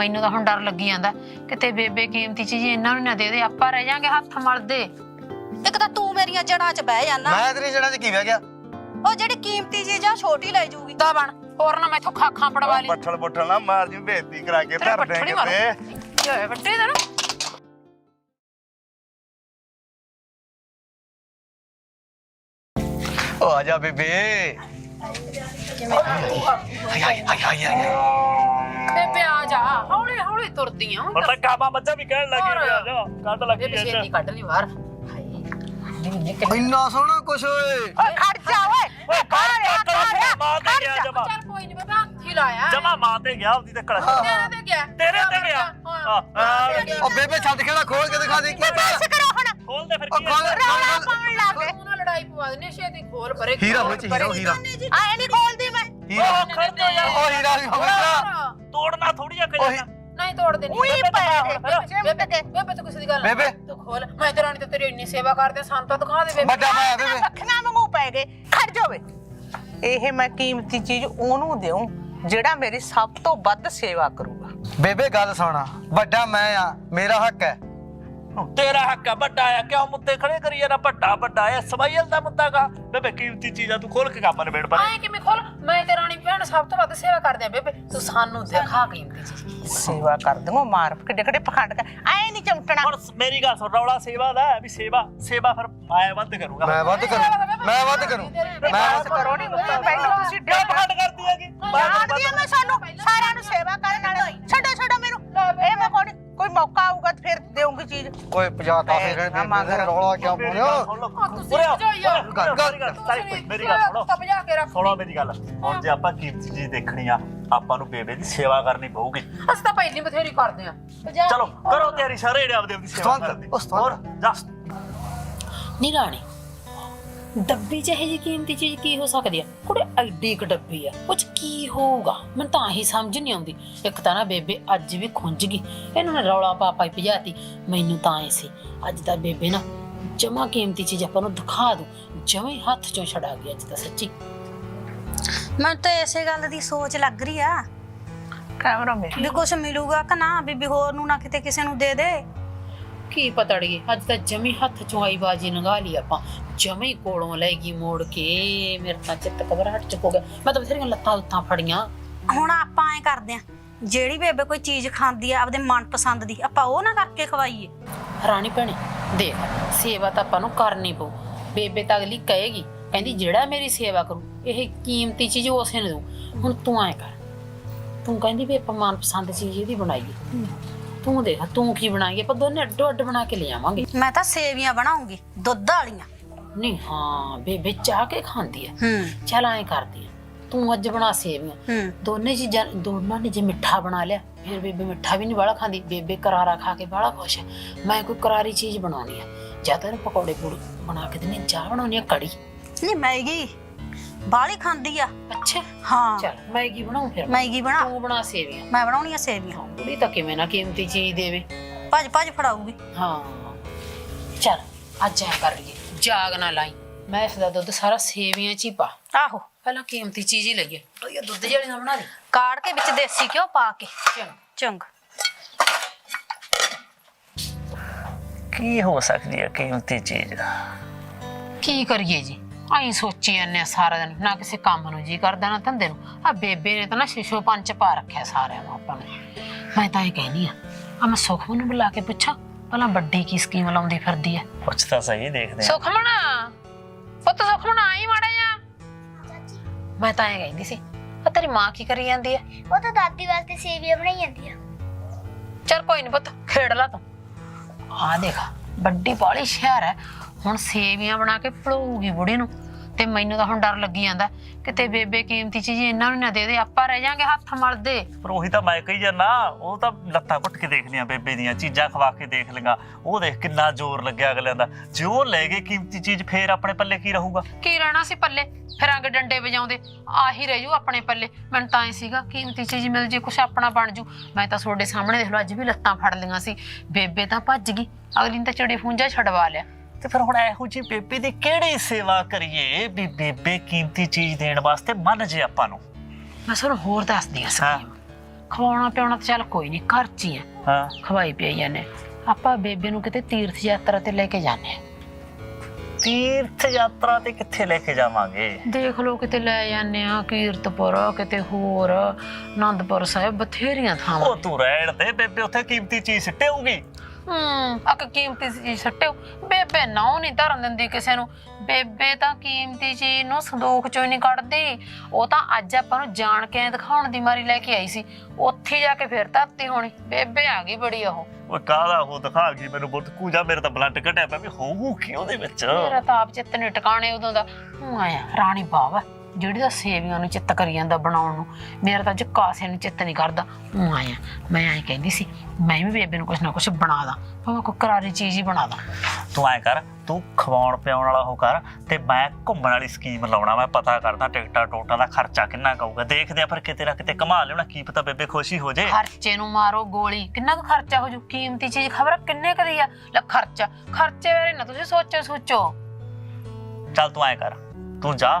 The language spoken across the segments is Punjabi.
ਤੇ ਮੈਨੂੰ ਤਾਂ ਹੁਣ ਡਰ ਲੱਗੀ ਜਾਂਦਾ। ਕਿਤੇ ਬੇਬੇ ਕੀਮਤੀ ਚੀਜ਼ ਇਹਨਾਂ ਨੂੰ ਨਾ ਦੇ ਦੇ ਆਪਾਂ ਰਹਿ ਜਾਾਂਗੇ ਹੱਥ ਮਲਦੇ ਇੱਕ ਤਾਂ ਤੂੰ ਮੇਰੀਆਂ ਜੜਾਂ 'ਚ ਬਹਿ ਜਾਣਾ ਮੈਂ ਤੇਰੀ ਜੜਾਂ 'ਚ ਕੀ ਬਹਿ ਗਿਆ? ਉਹ ਜਿਹੜੀ ਕੀਮਤੀ ਚੀਜ਼ ਆ ਛੋਟੀ ਲੈ ਜਾਊਗੀ। ਦਾ ਬਣ ਹੋਰ ਨਾ ਮੈਥੋਂ ਖਾਖਾਂ ਪੜਵਾ ਲਈ। ਬੱਠਲ ਬੱਠਲ ਨਾ ਮਾਰ ਜੀ ਬੇਇੱਜ਼ਤੀ ਕਰਾ ਕੇ ਧਰ ਦੇ ਕਿਤੇ ਕੀ ਹੋਇਆ ਵੱਡੇ ਦਾ ਨਾ ਓ ਆ ਜਾ ਬੇਬੇ। ਹਾਏ ਹਾਏ ਹਾਏ ਹਾਏ ਤੁਰਦੀ ਆ ਹੁਣ ਤਾਂ ਕਾਮਾ ਬੱਚਾ ਵੀ ਕਹਿਣ ਲੱਗੀ ਹੋਰ। ਆ ਜਾ ਕੱਢ ਲੱਗੀ ਬੇਬੇ ਛੇਤੀ ਕੱਢ ਲਈ ਬਾਹਰ। ਹਾਏ। ਨਹੀਂ ਨਹੀਂ ਕਿ ਇੰਨਾ ਸੋਹਣਾ ਕੁਛ ਓਏ। ਓਏ ਖੜ ਜਾ ਓਏ। ਓਏ ਕੱਢ ਕੱਢ ਮਾਂ ਤੇ ਗਿਆ ਜਮਾ। ਚੱਲ ਕੋਈ ਨਹੀਂ ਬੇਬੇ ਹੱਥ ਲਾਇਆ। ਜਮਾ ਮਾਂ ਤੇ ਗਿਆ ਉਹਦੀ ਤੇ ਕੜਾ ਤੇਰੇ ਤੇ ਗਿਆ। ਤੇਰੇ ਤੇ ਗਿਆ? ਹਾਂ ਹਾਂ ਓ ਬੇਬੇ ਛੱਡ ਖੇੜਾ ਖੋਲ ਕੇ ਦਿਖਾ ਦੇ ਕੀ ਬਸ ਕਰੋ ਹੁਣ ਖੋਲ ਦੇ ਫਿਰ ਕੀ ਖੋਲ ਹੈ? ਰੌਲਾ ਪਾਉਣ ਲੱਗ ਗਏ। ਤੂੰ ਨਾ ਲੜਾਈ ਪਵਾ ਦੇਨੇ ਛੇਤੀ ਖੋਲ ਪਰੇ ਹੀਰਾ ਹੋਏ ਚ ਹੀਰਾ ਆਏ ਨਹੀਂ ਖੋਲਦੀ ਮੈਂ। ਹੀਰਾ ਉਹ ਖੜ ਜਾ ਯਾਰ ਓ ਹੀਰਾ ਵੀ ਹੋਵੇ ਤੋੜਨਾ ਥੋੜੀ ਆ ਕਿ ਨਹੀਂ ਤੋੜ ਦੇਣੀ ਉਹੀ ਬੇਬੇ ਪੈ ਬੇਬੇ, ਗਏ ਬੇਬੇ ਤੂੰ ਕਿਸੇ ਦੀ ਗੱਲ ਬੇਬੇ। ਤੂੰ ਖੋਲ। ਮੈਂ ਤੇ ਰਾਣੀ ਤੇ ਤੇਰੀ ਇੰਨੀ ਸੇਵਾ ਕਰਦੇ ਸਾਨੂੰ ਤਾਂ ਦਿਖਾ ਦੇ ਬੇਬੇ। ਵੱਡਾ ਮੈਂ ਬੇਬੇ ਅੱਖਾਂ ਵਾਂਗੂ ਪੈ ਗਏ। ਖੜ ਜਾਵੇ ਇਹ ਮੈਂ ਕੀਮਤੀ ਚੀਜ਼ ਉਹਨੂੰ ਦਿਉ ਜਿਹੜਾ ਮੇਰੀ ਸਭ ਤੋਂ ਵੱਧ ਸੇਵਾ ਕਰੂਗਾ। ਬੇਬੇ ਗੱਲ ਸੁਣਾ। ਵੱਡਾ ਮੈਂ ਆ ਮੇਰਾ ਹੱਕ ਹੈ। ਤੇਰਾ ਹੱਕ ਆ ਵੱਡਾ ਆ ਕਿਉਂ ਮੁੱਦੇ ਖੜੇ ਕਰੀ ਜਾਣਾ ਵੱਡਾ ਵੱਡਾ ਆ ਸਵਾਈਲ ਦਾ ਮੁੱਦਾ ਕਾ ਬੇਬੇ ਕੀਮਤੀ ਚੀਜ਼ਾਂ ਤੂੰ ਖੋਲ ਕੇ ਕੰਮ ਨਿਬੇੜ ਪਰ। ਆਏ ਕਿਵੇਂ ਖੋਲ ਮੈਂ ਤੇ ਰਾਣੀ ਭੈਣ ਸਭ ਤੋਂ ਵੱਧ ਸੇਵਾ ਕਰਦੇ ਆ ਬੇਬੇ। ਤੂੰ ਸਾਨੂੰ ਦਿਖਾ ਕੀਮਤੀ ਚੀਜ਼। ਸੇਵਾ ਕਰ ਦੂੰਗਾ ਮਾਰ ਕਿੱਡੇ ਕਿੱਡੇ ਪਖੰਡ ਕਰ। ਐ ਨਹੀਂ ਚਮਟਣਾ ਹੁਣ ਮੇਰੀ ਗੱਲ ਸੁਣ ਰੌਲਾ ਸੇਵਾ ਦਾ ਹੈ ਵੀ ਸੇਵਾ ਸੇਵਾ ਫਿਰ ਮੈਂ ਵੱਧ ਕਰੂੰਗਾ। ਮੈਂ ਵੱਧ ਕਰੂੰ ਮੈਂ ਵੱਧ ਕਰੂੰ ਮੈਂ ਵੱਧ ਕਰੋ। ਨਹੀਂ ਪਹਿਲਾਂ ਤੁਸੀਂ ਕਿਉਂ ਪਖੰਡ ਕਰਦੀ ਹੈਗੀ? ਜਾਣਦੀ ਆ ਮੈਂ ਸਾਨੂੰ ਸਾਰਿਆਂ ਨੂੰ ਸੇਵਾ ਕਰਨ ਵਾਲੇ। ਛੱਡੋ ਛੱਡੋ ਮੈਨੂੰ। ਇਹ ਮੈਂ ਕੋਈ ਕੋਈ ਮੌਕਾ ਆਊਗਾ ਤੇ ਫਿਰ ਦੇਵਾਂਗੀ ਚੀਜ਼। ਪਜਾਤਾ ਫੇਰ ਨਾ ਮੰਗ ਬੇਬੇ ਰੌਲਾ ਕਿਉਂ ਹੋ? ਤੁਸੀਂ ਭਜਾਈਆ ਗੱਲ- ਗੱਲ- ਮੇਰੀ ਗੱਲ ਸੁਣੋ। ਤਾਂ ਭਜਾ ਕੇ ਰੱਖ। ਸੁਣੋ ਮੇਰੀ ਗੱਲ। ਹੁਣ ਜੇ ਆਪਾਂ ਕੀਮਤੀ ਚੀਜ਼ ਦੇਖਣੀ ਆ ਆਪਾਂ ਨੂੰ ਬੇਬੇ ਦੀ ਸੇਵਾ ਕਰਨੀ ਪਊਗੀ। ਅਸੀਂ ਤਾਂ ਪਹਿਲੀ ਬਥੇਰੀ ਕਰਦੇ ਆ। ਚਲੋ ਕਰੋ ਤਿਆਰੀ ਸਾਰੇ ਜਿਹੜੇ ਆਪਦੇ ਆਪਦੀ ਸੇਵਾ ਦੀ। ਸਵੰਤ। ਹੋਰ ਜਾ। ਨਹੀਂ ਰਾਣੀ ਡੱਬੀ ਚ ਇਹ ਜੀ ਕੀਮਤੀ ਚੀਜ਼ ਕੀ ਹੋ ਸਕਦੀ ਆ? ਕੁੜੇ ਐਡੀ ਕ ਡੱਬੀ ਆ ਉਹ ਚ ਕੀ ਹੋਊਗਾ? ਮੈਨੂੰ ਤਾਂ ਆਹੀ ਸਮਝ ਨਹੀਂ ਆਉਂਦੀ। ਇੱਕ ਤਾਂ ਨਾ ਬੇਬੇ ਅੱਜ ਵੀ ਖੁੰਝ ਗਈ। ਇਹਨੂੰ ਨਾ ਰੌਲਾ ਪਾ ਪਾਈ ਭਜਾਤੀ। ਮੈਨੂੰ ਤਾਂ ਐ ਸੀ ਅੱਜ ਤਾਂ ਬੇਬੇ ਨਾ ਜਮਾ ਕੀਮਤੀ ਚੀਜ਼ ਆਪਾਂ ਨੂੰ ਦਿਖਾ ਦੂ ਜਮੇ ਹੱਥ ਚੋਂ ਛਡਾ ਗਈ ਅੱਜ ਤਾਂ ਸੱਚੀ। ਮੈਨੂੰ ਤਾਂ ਇਸੇ ਗੱਲ ਦੀ ਸੋਚ ਲੱਗ ਰਹੀ ਆ। ਕੈਮਰਾ ਮੇ ਵੀ ਕੁਝ ਮਿਲੂਗਾ ਕਿ ਨਾ? ਬੀਬੀ ਹੋਰ ਨੂੰ ਨਾ ਕਿਤੇ ਕਿਸੇ ਨੂੰ ਦੇ ਦੇ। ਕੀ ਪਤਾ ਅੱਜ ਤਾਂ ਜਮੀ ਹੱਥ ਚੋਂ ਆਈ ਬਾਜੀ ਨਗਾ ਲਈ ਆਪਾਂ। ਜਮੀ ਕੋਲੋਂ ਲੈ ਗਈ ਮੋੜ ਕੇ ਮੇਰੇ ਤਾਂ ਚਿੱਤ ਘਬਰਾਹਟ ਚ ਹੋ ਗਿਆ। ਮੈਂ ਤਾਂ ਬਥੇਰੀਆਂ ਲੱਤਾਂ ਉੱਤਾਂ ਫੜੀਆਂ। ਹੁਣ ਆਪਾਂ ਐ ਕਰਦੇ ਆ ਜਿਹੜੀ ਬੇਬੇ ਕੋਈ ਚੀਜ਼ ਖਾਂਦੀ ਆ ਆਪਦੇ ਮਨਪਸੰਦ ਦੀ ਆਪਾਂ ਉਹ ਨਾ ਕਰਕੇ ਖਵਾਈਏ। ਰਾਣੀ ਭੈਣੇ ਦੇਖ ਸੇਵਾ ਤਾਂ ਆਪਾਂ ਨੂੰ ਕਰਨੀ ਪਊ। ਬੇਬੇ ਤਾਂ ਅਗਲੀ ਕਹੇਗੀ ਕਹਿੰਦੀ ਜਿਹੜਾ ਮੇਰੀ ਸੇਵਾ ਕਰੂ ਇਹ ਕੀਮਤੀ ਚੀਜ਼ ਉਸੇ ਨੂੰ ਦਊ। ਹੁਣ ਤੂੰ ਐ ਕਰ ਤੂੰ ਕਹਿੰਦੀ ਵੀ ਆਪਾਂ ਮਨਪਸੰਦ ਚੀਜ਼ ਇਹਦੀ ਬਣਾਈਏ। ਤੂੰ ਦੇਖ ਤੂੰ ਕੀ ਬਣਾਈਏ ਆਪਾਂ ਦੋਨੇ ਅੱਡੋ ਅੱਡ ਬਣਾ ਕੇ ਲੈ ਆਵਾਂਗੇ ਮੈਂ ਤਾਂ ਸੇਵੀਆਂ ਬਣਾਉਂਗੀ ਦੁੱਧ ਵਾਲੀਆਂ। ਨਹੀਂ ਹਾਂ ਬੇਬੇ ਚਾਹ ਕੇ ਖਾਂਦੀ ਐ। ਹੂੰ। ਚੱਲ ਐ ਕਰਦੀ ਆ। ਤੂੰ ਅੱਜ ਬਣਾ ਸੇਵੀਆਂ। ਹੂੰ। ਦੋਨੇ ਚੀਜ਼ਾਂ ਦੋਨਾਂ ਨੇ ਜੇ ਮਿੱਠਾ ਬਣਾ ਲਿਆ ਫਿਰ ਬੇਬੇ ਮਿੱਠਾ ਵੀ ਨਹੀਂ ਬਾਲਾ ਖਾਂਦੀ। ਬੇਬੇ ਕਰਾਰਾ ਖਾ ਕੇ ਬਾਲਾ ਖੁਸ਼ ਹੈ ਮੈਂ ਕੋਈ ਕਰਾਰੀ ਚੀਜ਼ ਬਣਾਉਣੀ ਆ। ਜਾਂ ਤਾਂ ਇਹਨੂੰ ਪਕੌੜੇ ਪੂੜੀ ਬਣਾ ਕੇ ਦਿੰਨੀ ਚਾਹ ਬਣਾਉਣੀ ਆ ਕੜੀ। ਨਹੀਂ ਮੈਗੀ। ਬਾਲੀ ਖਾਂਦੀ ਆ। ਅੱਛਾ। ਹਾਂ। ਚਲ ਮੈਗੀ ਬਣਾਉ ਫਿਰ। ਮੈਗੀ ਬਣਾ ਤੂੰ ਬਣਾ ਸੇਵੀਆਂ। ਮੈਂ ਬਣਾਉਣੀ ਆ ਸੇਵੀਆਂ ਕੁੜੀ ਤਾਂ ਕਿਵੇਂ ਨਾ ਕੀਮਤੀ ਚੀਜ਼ ਦੇਵੇ। ਭੱਜ ਭੱਜ ਫੜਾਊਗੀ। ਹਾਂ। ਚਲ ਅੱਜ ਐ ਕਰ ਲਈਏ। ਜਾਗ ਨਾ ਲਾਈ। ਮੈਂ ਇਸ ਦਾ ਦੁੱਧ ਸਾਰਾ ਸੇਵੀਆਂ ਚ ਹੀ ਪਾ। ਆਹੋ। ਪਹਿਲਾਂ ਕੀਮਤੀ ਚੀਜ਼ ਹੀ ਲਈਏ। ਵਧੀਆ ਦੁੱਧ ਜਿਹੜੀ ਨਾ ਬਣਾ ਦੇ ਕਾੜ ਕੇ ਵਿੱਚ ਦੇਸੀ ਘਿਓ ਪਾ ਕੇ। ਚੰਗਾ। ਚੰਗ। ਕੀ ਹੋ ਸਕਦੀ ਹੈ ਕੀਮਤੀ ਚੀਜ਼? ਕੀ ਕਰੀਏ ਜੀ? ਆਈ ਸੋਚੀ ਜਾਂਦੇ ਆ ਸਾਰਾ ਦਿਨ ਨਾ ਕਿਸੇ ਕੰਮ ਨੂੰ ਜੀ ਕਰਦਾ ਨਾ ਧੰਦੇ ਨੂੰ। ਆ ਬੇਬੇ ਨੇ ਤਾਂ ਨਾ ਸ਼ਿਸ਼ੋ ਪੰਚ ਪਾ ਰੱਖਿਆ ਸਾਰਿਆਂ ਨੂੰ ਆਪਾਂ ਨੂੰ। ਮੈਂ ਤਾਂ ਇਹ ਕਹਿਨੀ ਆ ਆ ਮੈਂ ਸੁਖਮਨ ਨੂੰ ਬੁਲਾ ਕੇ ਪੁੱਛਾਂ ਭਲਾ ਵੱਡੀ ਕੀ ਸਕੀਮ ਲਾਉਂਦੀ ਫਿਰਦੀ ਐ ਕੁਛ ਤਾਂ ਸਹੀ ਦੇਖਦੇ ਆ। ਸੁਖਮਨ ਪੁੱਤ ਸੁਖਮਨ ਆਈ ਮਾੜਾ ਜਾ ਮੈਂ ਤਾਂ ਇਹ ਕਹਿੰਦੀ ਸੀ ਆ ਤੇਰੀ ਮਾਂ ਕੀ ਕਰੀ ਜਾਂਦੀ ਐ ਉਹ ਤਾਂ ਦਾਦੀ ਵਾਸਤੇ ਸੇਵੀਆਂ ਬਣਾਈ ਜਾਂਦੀ ਆ। ਚਲ ਕੋਈ ਨਹੀਂ ਪੁੱਤ ਖੇਡ ਲਾ ਤੂੰ। ਆ ਦੇਖ ਵੱਡੀ ਬਾਲੀ ਸ਼ਹਿਰ ਹੈ ਹੁਣ ਸੇਵੀਆਂ ਬਣਾ ਕੇ ਪੜੂਗੀ ਬੁੜੀ ਨੂੰ। ਤੇ ਮੈਨੂੰ ਤਾਂ ਹੁਣ ਡਰ ਲੱਗੀ ਜਾਂਦਾ। ਕਿਤੇ ਬੇਬੇ ਕੀਮਤੀ ਚੀਜ਼ ਇਹਨਾਂ ਨੂੰ ਨਾ ਦੇ ਦੇ ਆਪਾਂ ਰਹਿ ਜਾਾਂਗੇ ਹੱਥ ਮਲਦੇ। ਪਰ ਉਹੀ ਤਾਂ ਮੈਂ ਕਹੀ ਜਾਂਦਾ ਉਹ ਤਾਂ ਲੱਤਾਂ ਘੁੱਟ ਕੇ ਦੇਖ ਲਿਆ ਬੇਬੇ ਦੀਆਂ ਚੀਜ਼ਾਂ ਖਵਾ ਕੇ ਦੇਖ ਲਈਆਂ। ਉਹ ਦੇਖ ਕਿੰਨਾ ਜ਼ੋਰ ਲੱਗਿਆ ਅਗਲਿਆਂ ਦਾ। ਜੇ ਉਹ ਲੈ ਗਏ ਕੀਮਤੀ ਚੀਜ਼ ਫੇਰ ਆਪਣੇ ਪੱਲੇ ਕੀ ਰਹੂਗਾ? ਕੀ ਰਹਿਣਾ ਸੀ ਪੱਲੇ? ਫਿਰ ਅੰਗ ਡੰਡੇ ਵਜਾਉਂਦੇ ਆਹੀ ਰਹਿ ਜੂ ਆਪਣੇ ਪੱਲੇ। ਮੈਨੂੰ ਤਾਂ ਐ ਸੀਗਾ ਕੀਮਤੀ ਚੀਜ਼ ਮਿਲ ਜੇ ਕੁਛ ਆਪਣਾ ਬਣ ਜੂ। ਮੈਂ ਤਾਂ ਤੁਹਾਡੇ ਸਾਹਮਣੇ ਦੇਖ ਲਓ ਅੱਜ ਵੀ ਲੱਤਾਂ ਫੜ ਲਈਆਂ ਸੀ। ਬੇਬੇ ਤਾਂ ਭੱਜ ਗਈ। ਅਗਲੀ ਨੇ ਤਾਂ ਚਿੜੀ ਫੂੰਜਾ ਛਡਵਾ ਲਿਆ। ਤੇ ਫਿਰ ਹੁਣ ਇਹੋ ਜੀ ਬੇਬੇ ਦੀ ਕਿਹੜੀ ਸੇਵਾ ਕਰੀਏ ਵੀ ਬੇਬੇ ਕੀਮਤੀ ਚੀਜ਼ ਦੇਣ ਵਾਸਤੇ ਮੰਨ ਜੇ ਆਪਾਂ ਨੂੰ? ਮੈਂ ਤੁਹਾਨੂੰ ਹੋਰ ਦੱਸਦੀ ਆ ਹਾਂ। ਸਕੀਮ ਖਵਾਉਣਾ ਪਿਆਉਣਾ ਤਾਂ ਚੱਲ ਕੋਈ ਨਹੀਂ ਘਰ 'ਚ ਹੀ ਆ ਹਾਂ। ਖਵਾਈ ਪਿਆਈ ਜਾਂਦੇ ਆਪਾਂ ਬੇਬੇ ਨੂੰ ਕਿਤੇ ਤੀਰਥ ਯਾਤਰਾ ਤੇ ਲੈ ਕੇ ਜਾਂਦੇ ਆ ਤੀਰਥ ਯਾਤਰਾ ਤੇ ਕਿੱਥੇ ਲੈ ਕੇ ਜਾਵਾਂਗੇ? ਦੇਖ ਲਓ ਕਿਤੇ ਲੈ ਜਾਂਦੇ ਆ ਕੀਰਤਪੁਰ ਕਿਤੇ ਹੋਰ ਆਨੰਦਪੁਰ ਸਾਹਿਬ ਬਥੇਰੀਆਂ ਥਾਵਾਂ। ਉਹ ਤੂੰ ਰਹਿਣ ਤੇ ਬੇਬੇ ਉੱਥੇ ਕੀਮਤੀ ਚੀਜ਼ ਸਿੱਟੇਊਗੀ। ਹੂੰ ਅਕ ਕੀਮਤੀ ਚੀਜ਼ ਸੱਟਿਓ। ਬੇਬੇ ਨਾ ਨਹੀਂ ਧਰਨ ਦਿੰਦੀ ਕਿਸੇ ਨੂੰ। ਬੇਬੇ ਤਾਂ ਕੀਮਤੀ ਚੀਜ਼ ਨੂੰ ਸੰਦੂਕ ਚੋਂ ਹੀ ਨਹੀਂ ਕੱਢਦੀ। ਉਹ ਤਾਂ ਅੱਜ ਆਪਾਂ ਨੂੰ ਜਾਣ ਕੇ ਦਿਖਾਉਣ ਦੀ ਮਾਰੀ ਲੈ ਕੇ ਆਈ ਸੀ। ਉੱਥੇ ਜਾ ਕੇ ਫਿਰ ਧਰਤੀ ਹੋਣੀ। ਬੇਬੇ ਆ ਗਈ ਬੜੀ ਉਹ। ਉਹ ਕਾਹਦਾ ਉਹ ਦਿਖਾ ਗਈ ਮੈਨੂੰ ਬਹੁਤ ਕੂਜਾ ਮੇਰੇ ਤਾਂ ਬਲੱਡ ਘਟਿਆ ਪਿਆ। ਵੀ ਹੋਊ ਕੀ ਉਹਦੇ ਵਿੱਚ? ਮੇਰਾ ਤਾਂ ਆਪ ਚਿੱਤ ਨਹੀਂ ਟਿਕਾਣੇ ਉਦੋਂ ਦਾ। ਹੂੰ ਆਇਆ ਰਾਣੀ ਬਾਵਾ। ਜਿਹੜੀ ਦਾ ਸੇਵੀਆਂ ਨੂੰ ਚਿੱਤ ਕਰੀ ਜਾਂਦਾ ਬਣਾਉਣ ਨੂੰ ਮੇਰਾ ਤਾਂ ਅੱਜ ਕਾਸੇ ਨੂੰ ਚਿੱਤ ਨਹੀਂ ਕਰਦਾ। ਹੂੰ ਆਇਆ ਮੈਂ ਐਂ ਕਹਿੰਦੀ ਸੀ ਮੈਂ ਵੀ ਬੇਬੇ ਨੂੰ ਕੁਛ ਨਾ ਕੁਛ ਬਣਾ ਦਾਂ ਭਾਵੇਂ ਕੋਈ ਕਰਾਰੀ ਚੀਜ਼ ਹੀ ਬਣਾ ਦਾਂ। ਤੂੰ ਐ ਕਰ ਤੂੰ ਖਵਾਉਣ ਪਿਆਉਣ ਵਾਲਾ ਉਹ ਕਰ ਤੇ ਮੈਂ ਘੁੰਮਣ ਵਾਲੀ ਸਕੀਮ ਲਾਉਣਾ ਮੈਂ ਪਤਾ ਕਰਦਾ ਟਿਕਟਾਂ ਟੋਟਾਂ ਦਾ ਖਰਚਾ ਕਿੰਨਾ ਕਊਗਾ ਦੇਖਦੇ ਆ ਫਿਰ ਕਿਤੇ ਨਾ ਕਿਤੇ ਕਮਾ ਲਿਉਣਾ ਕੀ ਪਤਾ ਬੇਬੇ ਖੁਸ਼ੀ ਹੋ ਜੇ। ਖਰਚੇ ਨੂੰ ਮਾਰੋ ਗੋਲੀ ਕਿੰਨਾ ਕੁ ਖਰਚਾ ਹੋ ਜੂ? ਕੀਮਤੀ ਚੀਜ਼ ਖਬਰ ਕਿੰਨੇ ਕਦੀ ਆ? ਲੈ ਖਰਚਾ ਖਰਚੇ ਬਾਰੇ ਨਾ ਤੁਸੀਂ ਸੋਚੋ ਸੋਚੋ ਚੱਲ ਤੂੰ ਐ ਕਰ ਤੂੰ ਜਾ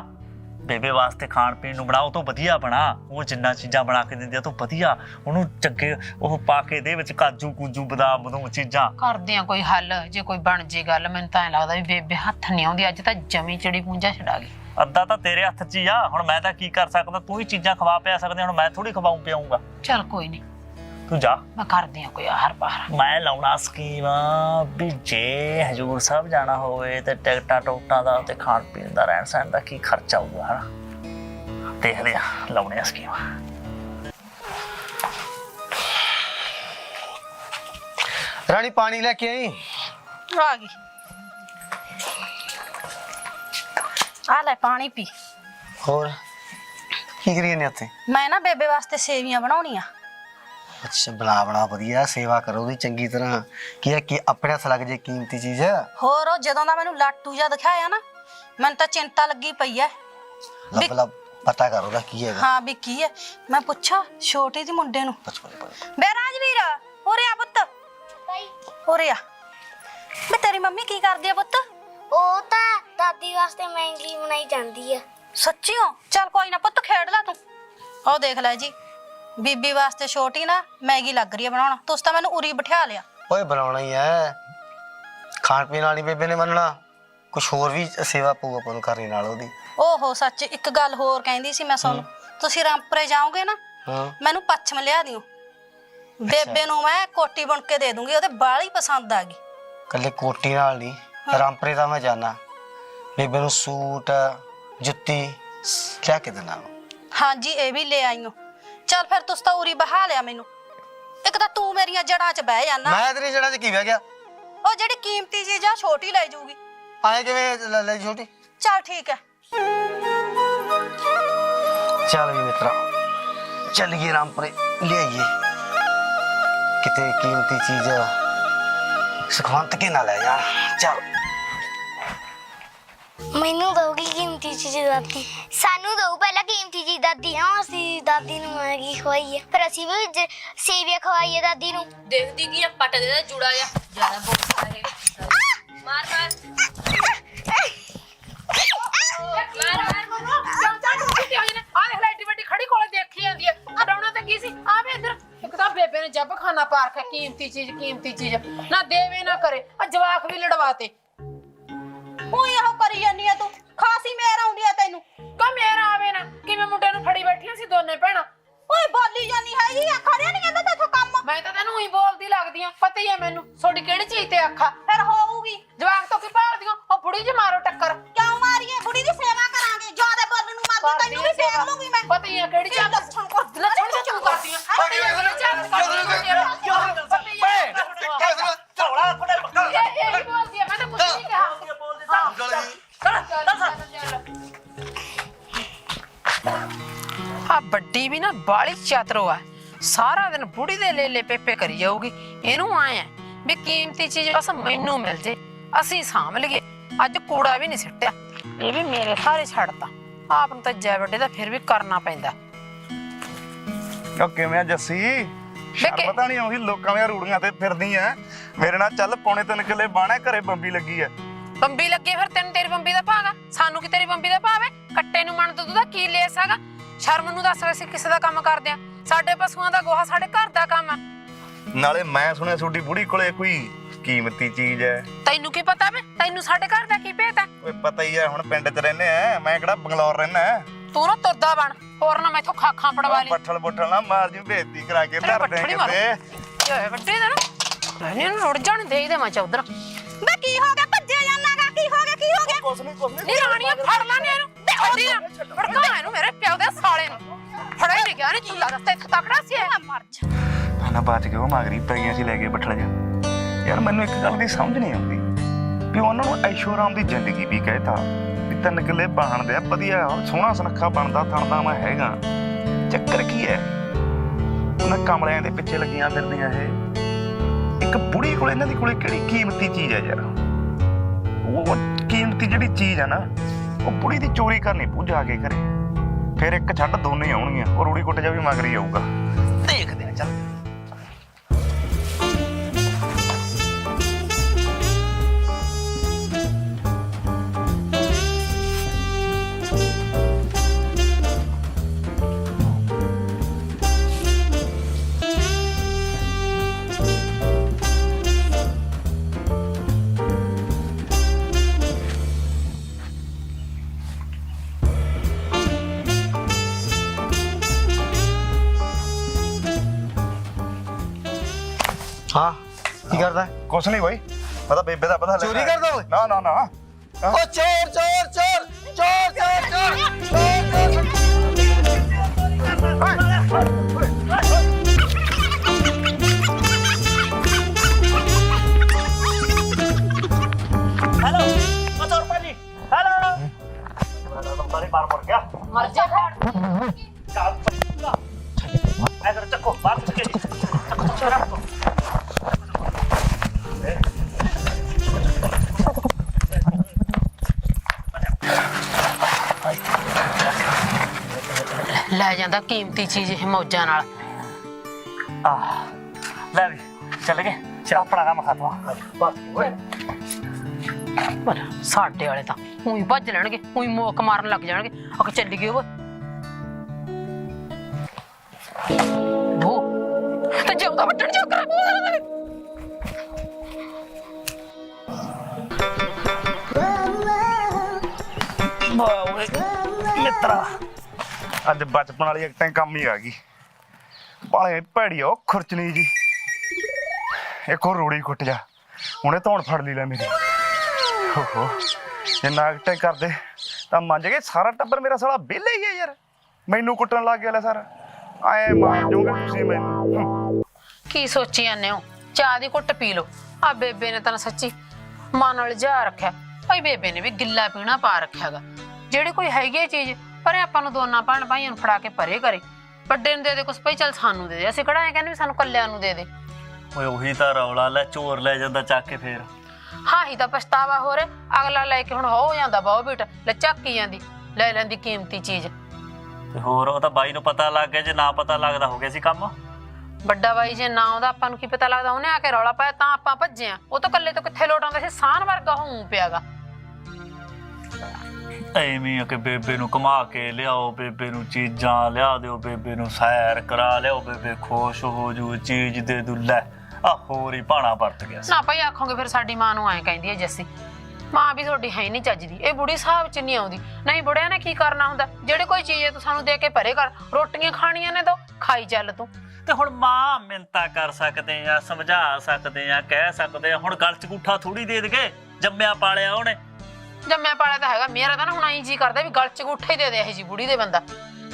ਬੇਬੇ ਵਾਸਤੇ ਖਾਣ ਪੀਣ ਨੂੰ ਬਣਾਓ ਤੋਂ ਵਧੀਆ ਬਣਾ। ਉਹ ਜਿੰਨਾ ਚੀਜ਼ਾਂ ਬਣਾ ਕੇ ਦਿੰਦੀ ਆ ਤੂੰ ਵਧੀਆ। ਉਹਨੂੰ ਚੰਗੇ ਉਹ ਪਾ ਕੇ ਦੇ ਵਿੱਚ ਕਾਜੂ ਕੂਜੂ ਬਦਾਮ ਬਦੂਮ ਚੀਜ਼ਾਂ। ਕਰਦੇ ਆ ਕੋਈ ਹੱਲ ਜੇ ਕੋਈ ਬਣ ਜੇ ਗੱਲ ਮੈਨੂੰ ਤਾਂ ਐਂ ਲੱਗਦਾ ਵੀ ਬੇਬੇ ਹੱਥ ਨਹੀਂ ਆਉਂਦੀ ਅੱਜ ਤਾਂ ਜਮੀ ਚੜੀ ਪੂੰਜਾ ਛਡਾ ਗਈ। ਅੱਧਾ ਤਾਂ ਤੇਰੇ ਹੱਥ 'ਚ ਹੀ ਆ ਹੁਣ ਮੈਂ ਤਾਂ ਕੀ ਕਰ ਸਕਦਾ ਤੂੰ ਹੀ ਚੀਜ਼ਾਂ ਖਵਾ ਪਿਆ ਸਕਦੇ ਹੁਣ ਮੈਂ ਥੋੜੀ ਖਵਾਉਂ ਪਿਆਉਂਗਾ ਚਲ ਕੋਈ ਨਹੀਂ। ਤੂੰ ਜਾ। ਮੈਂ ਕਰਦੀ ਆ ਕੋਈ ਆਹਰ ਪਾਹਰ ਮੈਂ ਲਾਉਣਾ ਸਕੀਮ ਵੀ ਜੇ ਹਜੂਰ ਸਾਹਿਬ ਜਾਣਾ ਹੋਵੇ ਤੇ ਟਿਕਟਾਂ ਟੋਟਾਂ ਦਾ ਤੇ ਖਾਣ ਪੀਣ ਦਾ ਰਹਿਣ ਸਹਿਣ ਦਾ ਕੀ ਖਰਚਾ ਆਊਗਾ ਹਨਾ? ਦੇਖਦੇ ਆ ਲਾਉਣੇ ਆ ਸਕੀਮ। ਰਾਣੀ ਪਾਣੀ ਲੈ ਕੇ ਆਈ? ਆ ਗਈ। ਆ ਲੈ ਪਾਣੀ ਪੀ। ਹੋਰ ਕੀ ਕਰੀਏ ਨੇ ਉੱਥੇ? ਮੈਂ ਨਾ ਬੇਬੇ ਵਾਸਤੇ ਸੇਵੀਆਂ ਬਣਾਉਣੀਆਂ। ਅੱਛਾ ਬਣਾ ਬਣਾ ਵਧੀਆ ਸੇਵਾ ਕਰੋ ਉਹਦੀ ਚੰਗੀ ਤਰ੍ਹਾਂ। ਕੀ ਹੈ ਕਿ ਆਪਣੇ ਹੱਥ ਲੱਗ ਜੇ ਕੀਮਤੀ ਚੀਜ਼? ਹੋਰ ਉਹ ਜਦੋਂ ਦਾ ਮੈਨੂੰ ਲਾਟੂ ਜਿਹਾ ਦਿਖਾਇਆ ਨਾ ਮੈਨੂੰ ਤਾਂ ਚਿੰਤਾ ਲੱਗੀ ਪਈ ਐ। ਲੱਭ ਲੱਭ ਪਤਾ ਕਰੋ ਉਹਦਾ ਕੀ ਹੈਗਾ। ਹਾਂ ਵੀ ਕੀ ਐ। ਮੈਂ ਪੁੱਛਾਂ ਛੋਟੇ ਜਿਹੇ ਮੁੰਡੇ ਨੂੰ। ਬੇ ਰਾਜਵੀਰ ਉਰੇ ਆ ਪੁੱਤ। ਭਾਈ ਉਰੇ ਆ। ਬੇ ਤੇਰੀ ਮੰਮੀ ਕੀ ਕਰਦੀ ਆ ਪੁੱਤ? ਉਹ ਤਾਂ ਦਾਦੀ ਵਾਸਤੇ ਮਹਿੰਗੀ ਬਣਾਈ ਜਾਂਦੀ ਆ ਸੱਚੀਓ ਚੱਲ ਕੋਈ ਨਾ ਪੁੱਤ ਖੇਡ ਲੈ ਤੂੰ। ਉਹ ਦੇਖ ਲੈ ਜੀ। ਬੀਬੀ ਵਾਸਤੇ ਛੋਟੀ ਨਾ ਮੈਗੀ ਲੱਗ ਰਹੀ ਹੈ ਬਣਾਉਣਾ। ਤੁਸੀਂ ਤਾਂ ਮੈਨੂੰ ਉਰੀ ਬਿਠਾ ਲਿਆ। ਓਏ ਬਣਾਉਣਾ ਹੀ ਹੈ ਖਾਣ ਪੀਣ ਵਾਲੀ ਬੇਬੇ ਨੇ ਮੰਨਣਾ। ਕੁਝ ਹੋਰ ਵੀ ਸੇਵਾ ਪਊ ਆਪਾਂ ਨੂੰ ਕਰਨੀ ਨਾਲ ਉਹਦੀ। ਓਹੋ ਸੱਚ ਇੱਕ ਗੱਲ ਹੋਰ ਕਹਿੰਦੀ ਸੀ ਮੈਂ ਤੁਹਾਨੂੰ। ਤੁਸੀਂ ਰਾਮਪੁਰੇ ਜਾਓਗੇ ਨਾ ਹਾਂ। ਮੈਨੂੰ ਪੱਛਮ ਲਿਆ ਦਿਓ। ਬੇਬੇ ਨੂੰ ਮੈਂ ਕੋਟੀ ਬੁਣ ਕੇ ਦੇ ਦੂੰਗੀ ਉਹਦੇ ਬਾਲ ਹੀ ਪਸੰਦ ਆ ਗਈ। ਕੱਲੇ ਕੋਟੀ ਨਾਲ ਨਹੀਂ ਰਾਮਪਰੇ ਦਾ ਮੈਂ ਜਾਣਾ। ਬੇਬੇ ਨੂੰ ਸੂਟ ਜੁੱਤੀ ਲਿਆ ਕੇ ਦੇਣਾ। ਹਾਂਜੀ ਇਹ ਵੀ ਲੈ ਆਈਓ ਚੱਲ ਫਿਰ ਤੁਸੀਂ ਤਾਂ ਉਰੀ ਬਹਾ ਲਿਆ ਮੈਨੂੰ। ਇੱਕ ਤਾਂ ਤੂੰ ਮੇਰੀਆਂ ਜੜਾਂ 'ਚ ਬਹਿ ਜਾਣਾ ਮੈਂ ਤੇਰੀ ਜੜ੍ਹਾਂ 'ਚ ਕੀ ਬਹਿ ਗਿਆ? ਉਹ ਜਿਹੜੀ ਕੀਮਤੀ ਚੀਜ਼ ਆ ਛੋਟੀ ਲੈ ਜਾਊਗੀ। ਆਏ ਕਿਵੇਂ ਲੈ ਲੈ ਛੋਟੀ? ਚੱਲ ਠੀਕ ਹੈ। ਚੱਲ ਵੀ ਮਿੱਤਰਾ ਚੱਲੀਏ ਰਾਮਪੁਰੇ ਲਿਆਈਏ। ਕਿਤੇ ਕੀਮਤੀ ਚੀਜ਼ ਸੁਖਵੰਤ ਕੇ ਨਾ ਲੈ ਜਾ। ਚੱਲ। ਮੈਨੂੰ ਦਊਗੀ ਕੀਮਤੀ ਚੀਜ਼ ਦਾਦੀ। ਸਾਨੂੰ ਦਊ ਪਹਿਲਾਂ ਕੀਮਤੀ ਚੀਜ਼ ਦਾਦੀ ਹਾਂ, ਅਸੀਂ ਦਾਦੀ ਨੂੰ ਮਹਿੰਗੀ ਖਵਾਈ ਹੈ ਪਰ ਅਸੀਂ ਵੀ ਜ- ਸੇਵੀਆਂ ਖਵਾਈ ਹੈ ਦਾਦੀ ਨੂੰ। ਦੇਖਦੀ ਕੀ ਆ, ਪੱਟ ਦੇ ਦਾ ਜੁੜਾ ਜਾ ਜ਼ਿਆਦਾ ਬੋਲਦਾ ਹੈ ਮਾਰ ਮਾਰ। ਮਾਰ ਮਾਰ। ਮਨੋ ਚੱਲ ਚੱਲ ਕਿੱਥੇ ਨੇ? ਆ ਦੇਖ ਲੈ, ਏਡੀ ਵੱਡੀ ਖੜੀ ਕੋਲੇ ਦੇਖੀ ਜਾਂਦੀ ਹੈ ਅਡਾਉਣਾ ਤਾਂ ਕੀ ਸੀ? ਆ ਵੇ ਇੱਧਰ। ਇੱਕ ਤਾਂ ਬੇਬੇ ਨੇ ਜੱਬ ਖਾਨਾ ਪਾਰਕ ਕੀਮਤੀ ਚੀਜ਼ ਕੀਮਤੀ ਚੀਜ਼। ਨਾ ਦੇਵੇ, ਨਾ ਕਰੇ। ਆ ਜਵਾਕ ਵੀ ਲੜਵਾਤੇ। ਉਹੀ ਇਹੋ ਕਰੀ ਜਾਨੀ ਆ ਤੂੰ। ਖਾਸੀ ਮੇਰ ਆਉਂਦੀ ਆ ਤੈਨੂੰ। ਕਾ ਮੇਰਾ ਆਵੇ ਨਾ ਕਿਵੇਂ ਮੁੰਡੇ ਨੂੰ ਫੜੀ ਬੈਠੀਆਂ ਸੀ ਦੋਨੇ ਭੈਣਾਂ? ਓਏ ਬੋਲੀ ਜਾਨੀ ਹੈਗੀ ਆ ਖੜਿਆ ਨਹੀਂ ਜਾਂਦਾ ਤੇਥੋਂ ਕੰਮ। ਮੈਂ ਤਾਂ ਤੈਨੂੰ ਹੀ ਬੋਲਦੀ ਲੱਗਦੀ ਆ ਪਤਾ ਹੀ ਆ ਮੈਨੂੰ ਤੁਹਾਡੀ ਕਿਹੜੀ ਚੀਜ਼ ਤੇ ਆਖਾ ਫਿਰ ਹੋਊਗੀ। ਜਵਾਕ ਤੋਂ ਕੀ ਭਾਲਦੀਆਂ? ਉਹ ਬੁੜੀ ਜੀ ਮਾਰੋ ਟੱਕਰ। ਕਿਉਂ ਮਾਰੀਏ? ਬੁੜੀ ਦੀ ਸੇਵਾ ਕਰਾਂਗੇ ਜ਼ਿਆਦਾ ਬੋਲਣ ਨੂੰ ਮਾਰਦੀ ਤੈਨੂੰ ਵੀ ਫੇਰ ਲੂੰਗੀ ਮੈਂ। ਪਤਾ ਹੀ ਆ ਕਿਹੜੀ ਚੀਜ਼ ਲੱਛਣ ਕਰ ਲੱਛਣ ਤੇ ਪਤਾ ਹੀ ਆ ਕਿਹੜੀ ਚੀਜ਼ ਝੋਲਾ ਕੋਲੇ ਇਹ ਇਹ ਹੀ ਆ ਮੈਂ ਤਾਂ ਕੁਝ ਵੱਡੀ ਵੀ ਨਾ ਬਾਲੀ ਚਾਤਰੋ ਆ। ਸਾਰਾ ਦਿਨ ਬੁੜੀ ਦੇ ਲੇਲੇ ਪੇਪੇ ਕਰੀ ਜਾਊਗੀ। ਇਹਨੂੰ ਆਏ ਵੀ ਕੀਮਤੀ ਚੀਜ਼ ਬਸ ਮੈਨੂੰ ਮਿਲ ਜੇ। ਅਸੀਂ ਸਾਂਭ ਲਈਏ। ਅੱਜ ਕੂੜਾ ਵੀ ਨਹੀਂ ਸਿੱਟਿਆ। ਇਹ ਵੀ ਮੇਰੇ ਸਾਰੇ ਛੱਡਤਾ। ਆਪ ਨੂੰ ਤਾਂ ਜੈ ਵੱਡੇ ਦਾ ਫਿਰ ਵੀ ਕਰਨਾ ਪੈਂਦਾ। ਉਹ ਕਿਵੇਂ ਆ ਜੱਸੀ? ਕਿ- ਸ਼ਰਮ ਤਾਂ ਨਹੀਂ ਆਉਂਦੀ? ਲੋਕਾਂ ਦੀਆਂ ਰੂੜੀਆਂ ਤੇ ਫਿਰਦੀ ਐ। ਮੇਰੇ ਨਾਲ ਚੱਲ ਪੌਣੇ ਤਿੰਨ ਕਿੱਲੇ ਬਾਣਾ ਘਰੇ ਬੰਬੀ ਲੱਗੀ ਐ। ਬੰਬੀ ਲੱਗੇ ਫਿਰ ਤੈਨੂੰ ਤੇਰੀ ਬੰਬੀ ਦਾ ਭਾਗਾ ਸਾਨੂੰ ਕੀ ਤੇਰੀ ਬੰਬੀ ਦਾ ਭਾਵੇ ਕੱਟੇ ਨੂੰ ਮਨ ਤੋਂ ਦਾ ਕੀ ਲੈ ਸਾਗਾ ਸ਼ਰਮ ਨੂੰ ਦੱਸ ਅਸੀਂ ਕਿਸੇ ਦਾ ਕੰਮ ਕਰਦੇ ਆ? ਸਾਡੇ ਪਸ਼ੂਆਂ ਦਾ ਗੋਹਾ ਸਾਡੇ ਘਰ ਦਾ ਕੰਮ ਆ। ਨਾਲੇ ਮੈਂ ਸੁਣਿਆ ਤੁਹਾਡੀ ਬੁੜੀ ਕੋਲੇ ਕੋਈ ਕੀਮਤੀ ਚੀਜ਼ ਹੈ। ਤੈਨੂੰ ਕੀ ਪਤਾ ਵੇ? ਤੈਨੂੰ ਸਾਡੇ ਘਰ ਦਾ ਕੀ ਭੇਤ ਆ? ਓਏ ਪਤਾ ਹੀ ਹੈ ਹੁਣ ਪਿੰਡ 'ਚ ਰਹਿੰਦੇ ਆ। ਮੈਂ ਕਿਹੜਾ ਬੰਗਲੌਰ ਰਹਿਣਾ ਤੂੰ ਨਾ ਤੁਰਦਾ ਬਣ। ਹੋਰ ਨਾ ਮੈਥੋਂ ਖਾਖਾਂ ਪੜਵਾ ਲਈ। ਬੱਠਲ ਬੁੱਠਲ ਨਾ ਮਾਰ ਜੀ ਬੇਇੱਜ਼ਤੀ ਕਰਾ ਕੇ ਧਰ ਹੀ। ਦੇ ਓਏ ਵੱਡੇ ਦਾ ਨਾ ਰਹਿਣੇ ਨੂੰ ਰੁੜ ਜਾਣ ਦੇ ਦੇ ਮੈਂ ਚੌਧਰ ਬੇ ਕੀ ਹੋ ਗਿਆ? ਭੱਜਿਆ ਜਾਂਦਾਗਾ ਕੀ ਹੋ ਗਿਆ ਕੀ ਹੋ ਗਿਆ? ਕੁਛ ਨਹੀਂ ਕੁਛ ਨੀ। ਰਾਣੀਆਂ ਫੜ ਲਾਂਗੇ ਇਹਨੂੰ। ਛੱਡੀ ਨਾ ਫੜਕਾ ਇਹਨੂੰ ਮੇਰੇ ਪਿਓ ਦੇ ਸਾਲੇ ਨੂੰ ਫੜਾ ਹੀ ਨਹੀਂ ਗਿਆ ਨੀ ਚੁੱਲਾ ਰਸਤੇ ਇੱਥੇ ਤਕੜਾ ਸੀ ਇਹ ਮਰ ਜਾ ਨਾ ਬਾਤ ਕਿਉਂ ਮਗਰੀ ਪੈ ਗਈਆਂ ਸੀ ਲੈ ਕੇ ਬੱਠਲ ਜਾ ਯਾਰ ਮੈਨੂੰ ਇੱਕ ਗੱਲ ਦੀ ਸਮਝ ਨਹੀਂ ਆਉਂਦੀ ਵੀ ਉਹਨਾਂ ਨੂੰ ਐਸ਼ੋਰਾਮ ਦੀ ਜ਼ਿੰਦਗੀ ਵੀ ਕਹਿਤਾ ਵੀ ਤਿੰਨ ਕਿੱਲੇ ਬਾਣਦੇ ਆ ਵਧੀਆ ਸੋਹਣਾ ਸੁਨੱਖਾ ਬਣਦਾ ਥਣਦਾ ਮੈਂ ਹੈਗਾ ਚੱਕਰ ਕੀ ਹੈ ਉਹਨਾਂ ਕਮਲਿਆਂ ਦੇ ਪਿੱਛੇ ਲੱਗੀਆਂ ਫਿਰਦੀਆਂ ਇਹ ਇੱਕ ਬੁੜੀ ਕੋਲ ਇਹਨਾਂ ਦੀ ਕੋਲੇ ਕਿਹੜੀ ਕੀਮਤੀ ਚੀਜ਼ ਹੈ ਯਾਰ ਉਹ ਕੀਮਤੀ ਜਿਹੜੀ ਚੀਜ਼ ਹੈ ਨਾ ਉਹ ਬੁੜੀ ਦੀ ਚੋਰੀ ਕਰਨੀ, ਪੂਜਾ ਕੇ ਘਰੇ। ਫਿਰ ਇੱਕ ਛੱਡ ਦੋਨੇ ਹੀ ਆਉਣਗੀਆਂ, ਉਹ ਰੂੜੀ ਕੁੱਟ ਜਾ ਵੀ ਮਗਰੀ ਆਊਗਾ। कुछ नहीं भाई। पता बे बेदा पता चोरी कर दो ना ना ना। हाँ। ओ चोर चोर चोर चोर चोर चोर हेलो चोर। पाजी हेलो अरे बार मर गया मर जा। काम पर ऐसा चक्को बात करके ਲੈ ਜਾਂਦਾ ਕੀਮਤੀ ਚੀਜ਼ ਇਹ ਮੌਜਾਂ ਨਾਲ। ਆ ਲੈ ਵੀ ਚੱਲ ਗਏ। ਚਾ ਆਪਣਾ ਕੰਮ ਖਤਵਾ ਬਸ ਓਏ। ਪਰ ਸਾਡੇ ਵਾਲੇ ਤਾਂ ਉਹੀ ਭੱਜ ਲੈਣਗੇ ਉਹੀ ਮੋਕ ਮਾਰਨ ਲੱਗ ਜਾਣਗੇ। ਅਕ ਚੱਲ ਗਏ ਓਏ। ਉਹ ਤੇ ਜਿਉਂਦਾ ਵੱਟਣ ਚੋਕਰਾ ਓਏ ਮਿੱਤਰਾ। ਅੱਜ ਬਚਪਨ ਵਾਲੀ ਇੱਕ ਤਾਂ ਕੰਮ ਹੀ ਆ ਗਈ। ਬਾਲੇ ਭੈੜੀ ਉਹ ਖੁਰਚਣੀ ਜੀ। ਇੱਕ ਹੋਰ ਰੋੜੀ ਕੁੱਟ ਜਾ। ਹੁਣੇ ਧੌਣ ਫੜ ਲਈ ਲੈ ਮੇਰੀ। ਓਹੋ ਇਹ ਨਾਗਟੇ ਕਰਦੇ, ਤਾਂ ਮੰਜ ਗਏ ਸਾਰਾ ਟੱਬਰ ਮੇਰਾ ਸਾਲਾ ਵਿਹਲੇ ਹੀ ਆ ਯਾਰ। ਮੈਨੂੰ ਕੁੱਟਣ ਲੱਗ ਗਿਆ ਲੈ ਸਾਰਾ। ਆਏ ਮਾਰ ਜੂਗੇ ਤੁਸੀਂ ਮੈਨੂੰ। ਕੀ ਸੋਚੀ ਜਾਂਦੇ ਹੋ? ਚਾਹ ਦੀ ਘੁੱਟ ਪੀ ਲਓ। ਆ ਬੇਬੇ ਨੇ ਤਾਂ ਸੱਚੀ ਮਨ ਨਾਲ ਜਾ ਰੱਖਿਆ। ਭਾਈ ਬੇਬੇ ਨੇ ਵੀ ਗਿੱਲਾ ਪੀਣਾ ਪਾ ਰੱਖਿਆਗਾ। ਜਿਹੜੀ ਕੋਈ ਹੈਗੀ ਹੈ ਚੀਜ਼ ਪਰ ਆਪਾਂ ਨੂੰ ਦੋਨਾਂ ਭੈਣ ਭਾਈਆਂ ਨੂੰ ਫੜਾ ਕੇ ਪਰੇ ਕਰੇ। ਵੱਡੇ ਨੂੰ ਦੇ ਦੇ ਕੁਛ ਭਾਈ ਚੱਲ ਸਾਨੂੰ ਦੇ ਦੇ। ਅਸੀਂ ਕਿਹੜਾ ਐ ਕਹਿੰਦੇ ਵੀ ਸਾਨੂੰ ਕੱਲਿਆਂ ਨੂੰ ਦੇ ਦੇ। ਓਏ ਉਹੀ ਤਾਂ ਰੌਲਾ ਲੈ ਚੋਰ ਲੈ ਜਾਂਦਾ ਚੱਕ ਕੇ ਫੇਰ। ਹਾਂ ਹੀ ਤਾਂ ਪਛਤਾਵਾ ਹੋ। ਰਿਹਾ ਅਗਲਾ ਲੈ ਕੇ ਹੁਣ ਹੋ ਜਾਂਦਾ ਬਹੁ ਬੀਟ। ਲੈ ਚੱਕੀ ਜਾਂਦੀ। ਲੈ ਲੈਂਦੀ ਕੀਮਤੀ ਚੀਜ਼। ਤੇ ਹੋਰ ਉਹ ਤਾਂ ਬਾਈ ਨੂੰ ਪਤਾ ਲੱਗ ਗਿਆ ਜੇ ਨਾ ਪਤਾ ਲੱਗਦਾ ਹੋ ਗਿਆ ਸੀ ਕੰਮ। ਵੱਡਾ ਬਾਈ ਜੇ ਨਾ ਆਉਂਦਾ ਆਪਾਂ ਨੂੰ ਕੀ ਪਤਾ ਲੱਗਦਾ? ਉਹਨੇ ਆ ਕੇ ਰੌਲਾ ਪਾਇਆ ਤਾਂ ਆਪਾਂ ਭੱਜੇ ਆ। ਉਹ ਤਾਂ ਕੱਲੇ ਤੋਂ ਕਿੱਥੇ ਲੋਟ ਆਉਂਦਾ ਸੀ? ਸਾਨ ਵਰਗਾ ਹੋਂ ਪਿਆਗਾ। ਐਵੇਂ ਆ ਕਿ ਬੇਬੇ ਨੂੰ ਕਮਾ ਕੇ ਲਿਆਓ ਬੇਬੇ ਨੂੰ ਚੀਜ਼ਾਂ ਲਿਆ ਦਿਓ ਬੇਬੇ ਨੂੰ ਸੈਰ ਕਰਾ ਲਿਆਓ ਬੇਬੇ ਖੁਸ਼ ਹੋ ਜੂ ਚੀਜ਼ ਦੇ ਦੂ ਲੈ ਆ ਹੋਰ ਹੀ ਭਾਣਾ ਵਰਤ ਗਿਆ ਸੀ। ਨਾ ਭਾਈ ਆਖੋਗੇ ਫਿਰ ਸਾਡੀ ਮਾਂ ਨੂੰ ਐਂ ਕਹਿੰਦੀ ਹੈ ਜੱਸੀ ਮਾਂ ਵੀ ਤੁਹਾਡੀ ਹੈ ਨਹੀਂ ਚੱਜਦੀ ਇਹ ਬੁੜੀ ਸਾਹਿਬ ਚ ਨਹੀਂ ਆਉਂਦੀ। ਨਹੀਂ ਬੁੜਿਆਂ ਨੇ ਕੀ ਕਰਨਾ ਹੁੰਦਾ? ਜਿਹੜੇ ਕੋਈ ਚੀਜ਼ ਹੈ ਤੂੰ ਸਾਨੂੰ ਦੇ ਕੇ ਭਰੇ ਕਰ ਰੋਟੀਆਂ ਖਾਣੀਆਂ ਨੇ ਤਾਂ ਖਾਈ ਚੱਲ ਤੂੰ। ਤੇ ਹੁਣ ਮਾਂ ਮਿੰਤਾ ਕਰ ਸਕਦੇ ਆ ਸਮਝਾ ਸਕਦੇ ਆ ਕਹਿ ਸਕਦੇ ਆ ਹੁਣ ਗਲ ਚ ਗੁੱਠਾ ਥੋੜੀ ਦੇ ਦਗੇ ਜੰਮਿਆ ਪਾਲਿਆ ਉਹਨੇ। ਜੰਮਿਆ ਪਾਲਿਆ ਤਾਂ ਹੈਗਾ ਮੇਰਾ ਤਾਂ ਨਾ ਹੁਣ ਐਂ ਜੀ ਕਰਦਾ ਵੀ ਗਲ ਚ ਗੁੱਠਾ ਹੀ ਦੇ ਦੇ ਇਹ ਜੀ ਬੁੜੀ ਦੇ ਬੰਦਾ।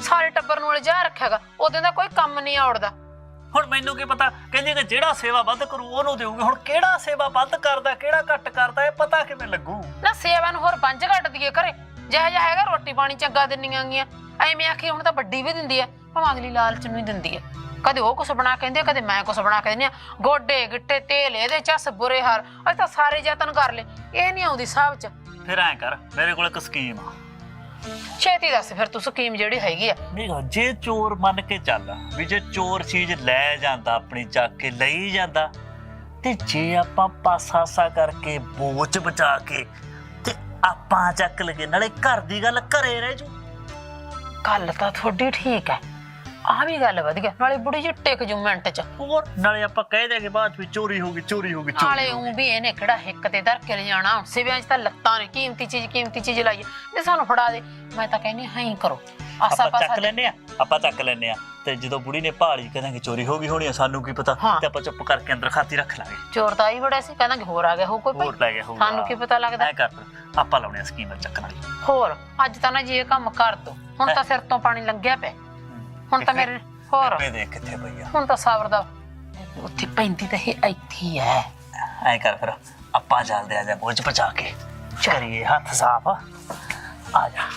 ਸਾਰੇ ਟੱਬਰ ਨੂੰ ਉਲਝਾ ਰੱਖਿਆਗਾ ਉਹਦੇ ਦਾ ਕੋਈ ਕੰਮ ਨਹੀਂ ਆਉੜਦਾ ਹੁਣ ਮੈਨੂੰ ਕੀ ਪਤਾ ਕਹਿੰਦੀ ਕਿ ਜਿਹੜਾ ਸੇਵਾ ਵੱਧ ਕਰੂ ਉਹਨੂੰ ਦੇਊਗੇ। ਹੁਣ ਕਿਹੜਾ ਸੇਵਾ ਵੱਧ ਕਰਦਾ ਕਿਹੜਾ ਘੱਟ ਕਰਦਾ ਇਹ ਪਤਾ ਕਿਵੇਂ ਲੱਗੂ? ਨਾ ਸੇਵਾ ਨੂੰ ਹੋਰ ਪੰਜ ਘੱਟ ਦੀਏ ਕਰੇ ਜਿਹੋ ਜਿਹਾ ਹੈਗਾ ਰੋਟੀ ਪਾਣੀ ਚੰਗਾ ਦਿੰਨੀਆਂ ਗੀਆਂ। ਐਵੇਂ ਆਖੀ ਹੁਣ ਤਾਂ ਵੱਡੀ ਵੀ ਦਿੰਦੀ ਐ ਭਾਵੇਂ ਅਗਲੀ ਲਾਲਚ ਨੂੰ ਹੀ ਦਿੰਦੀ ਐ ਕਦੇ ਉਹ ਕੁਛ ਬਣਾ ਕੇ ਦਿੰਦੀ ਆ ਕਦੇ ਮੈਂ ਕੁਛ ਬਣਾ ਕੇ ਦਿੰਦੀ ਆ। ਗੋਡੇ ਗਿੱਟੇ ਤੇਲ ਇਹਦੇ ਚੱਸ ਬੁਰੇ ਹਾਲ। ਅਸੀਂ ਤਾਂ ਸਾਰੇ ਯਤਨ ਕਰ ਲਏ। ਇਹ ਨਹੀਂ ਆਉਂਦੀ ਸਾਹਬ ਚ। ਫਿਰ ਐਂ ਕਰ ਮੇਰੇ ਕੋਲ ਇੱਕ ਸਕੀਮ ਆ। ਛੇਤੀ ਦੱਸ ਫਿਰ ਤੂੰ ਸਕੀਮ ਜਿਹੜੀ ਹੈਗੀ ਆ। ਮੇਰਾ ਜੇ ਚੋਰ ਮੰਨ ਕੇ ਚੱਲ ਵੀ ਜੇ ਚੋਰ ਚੀਜ਼ ਲੈ ਜਾਂਦਾ ਆਪਣੀ ਚੱਕ ਕੇ ਲਈ ਜਾਂਦਾ ਤੇ ਜੇ ਆਪਾਂ ਪਾਸਾਸਾ ਕਰਕੇ ਬੋਝ ਬਚਾ ਕੇ ਤੇ ਆਪਾਂ ਚੱਕ ਲਗੇ ਨਾਲੇ ਘਰ ਦੀ ਗੱਲ ਘਰੇ ਰਹਿ ਜੂ ਗੱਲ ਤਾਂ ਤੁਹਾਡੀ ਠੀਕ ਐ ਆਹ ਵੀ ਗੱਲ ਵਧ ਗਿਆ ਨਾਲੇ ਬੁੜੀ ਜੀ ਟਿਕ ਜੂ ਮਿੰਟ ਚ। ਹੋਰ ਨਾਲੇ ਆਪਾਂ ਕਹਿ ਦੇਗੇ ਬਾਅਦ ਵਿੱਚ ਚੋਰੀ ਹੋ ਗਈ ਚੋਰੀ ਹੋ ਗਈ ਚੋਰੀ ਨਾਲੇ ਹੋ ਉਹ। ਵੀ ਇਹਨੇ ਕਿਹੜਾ ਹਿੱਕ ਤੇ ਧਰ ਕੇ ਲਿਜਾਣਾ ਸਿਵਿਆਂ 'ਚ ਤਾਂ ਲੱਤਾਂ ਨੇ ਕੀਮਤੀ ਚੀਜ਼ ਕੀਮਤੀ ਚੀਜ਼ ਲਾਈ ਤੇ ਸਾਨੂੰ ਫੜਾ ਦੇ ਮੈਂ ਤਾਂ ਕਹਿੰਦੀ ਹਾਂ ਹੀ ਕਰੋ। ਆਸਾ ਆਪਾਂ ਚੱਕ ਪਾਸਾ ਲੈਨੇ ਆ ਆਪਾਂ ਚੱਕ ਲੈਨੇ ਆ ਤੇ ਜਦੋਂ ਬੁੜੀ ਨੇ ਭਾਲੀ ਕਹਿੰਦੇ ਚੋਰੀ ਹੋ ਗਈ ਹੋਣੀ ਆ ਸਾਨੂੰ ਕੀ ਪਤਾ? ਹਾਂ। ਤੇ ਆਪਾਂ ਚੁੱਪ ਕਰਕੇ ਅੰਦਰ ਖਾਤੀ ਰੱਖ ਲਾਂਗੇ। ਚੋਰ ਤਾਂ ਹੀ ਬੜਾ ਸੀ ਕਹਿੰਦਾ ਕਿ ਹੋਰ ਆ ਗਿਆ ਹੋ ਕੋਈ ਹੋਰ ਲੈ ਗਿਆ ਹੋਊਗਾ ਸਾਨੂੰ ਕੀ ਪਤਾ ਲੱਗਦਾ? ਐ ਕਰ ਆਪਾਂ ਲਾਉਣੇ ਆ ਸਕੀਮ ਚੱਕਣ ਵਾਲੀ। ਹੋਰ ਅੱਜ ਤਾਂ ਨਾ ਜੀ ਇਹ ਕੰਮ ਕਰ ਦੋ। ਹੁਣ ਤਾਂ ਸਿਰ ਤੋਂ ਪਾਣੀ ਲੰਘਿਆ ਪਿਆ। ਹੁਣ ਤਾਂ ਮੇਰੇ ਹੋਰ ਬੇਬੇ ਦੇਖ ਕਿੱਥੇ ਪਈ ਆ ਹੁਣ ਤਾਂ ਸਬਰ ਦਾ ਉੱਥੇ ਪੈਂਦੀ ਤਾਂ ਇਹ ਇੱਥੇ ਹੀ ਹੈ ਐ ਕਰ ਫਿਰ ਆਪਾਂ ਚੱਲਦੇ ਆ ਜਾ ਬੋਝ ਪਚਾ ਕੇ ਕਰੀਏ ਹੱਥ ਸਾਫ਼ ਆ ਜਾ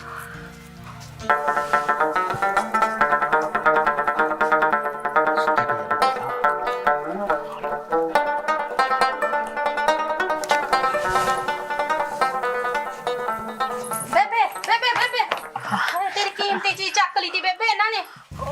ਬੇਬੇ ਬੇਬੇ ਬੇਬੇ ਹਾਏ, ਤੇਰੀ ਕੀਮਤੀ ਚੀਜ਼ ਚੱਕ ਲਈ ਤੀ ਬੇਬੇ ਇਹਨਾਂ ਨੇ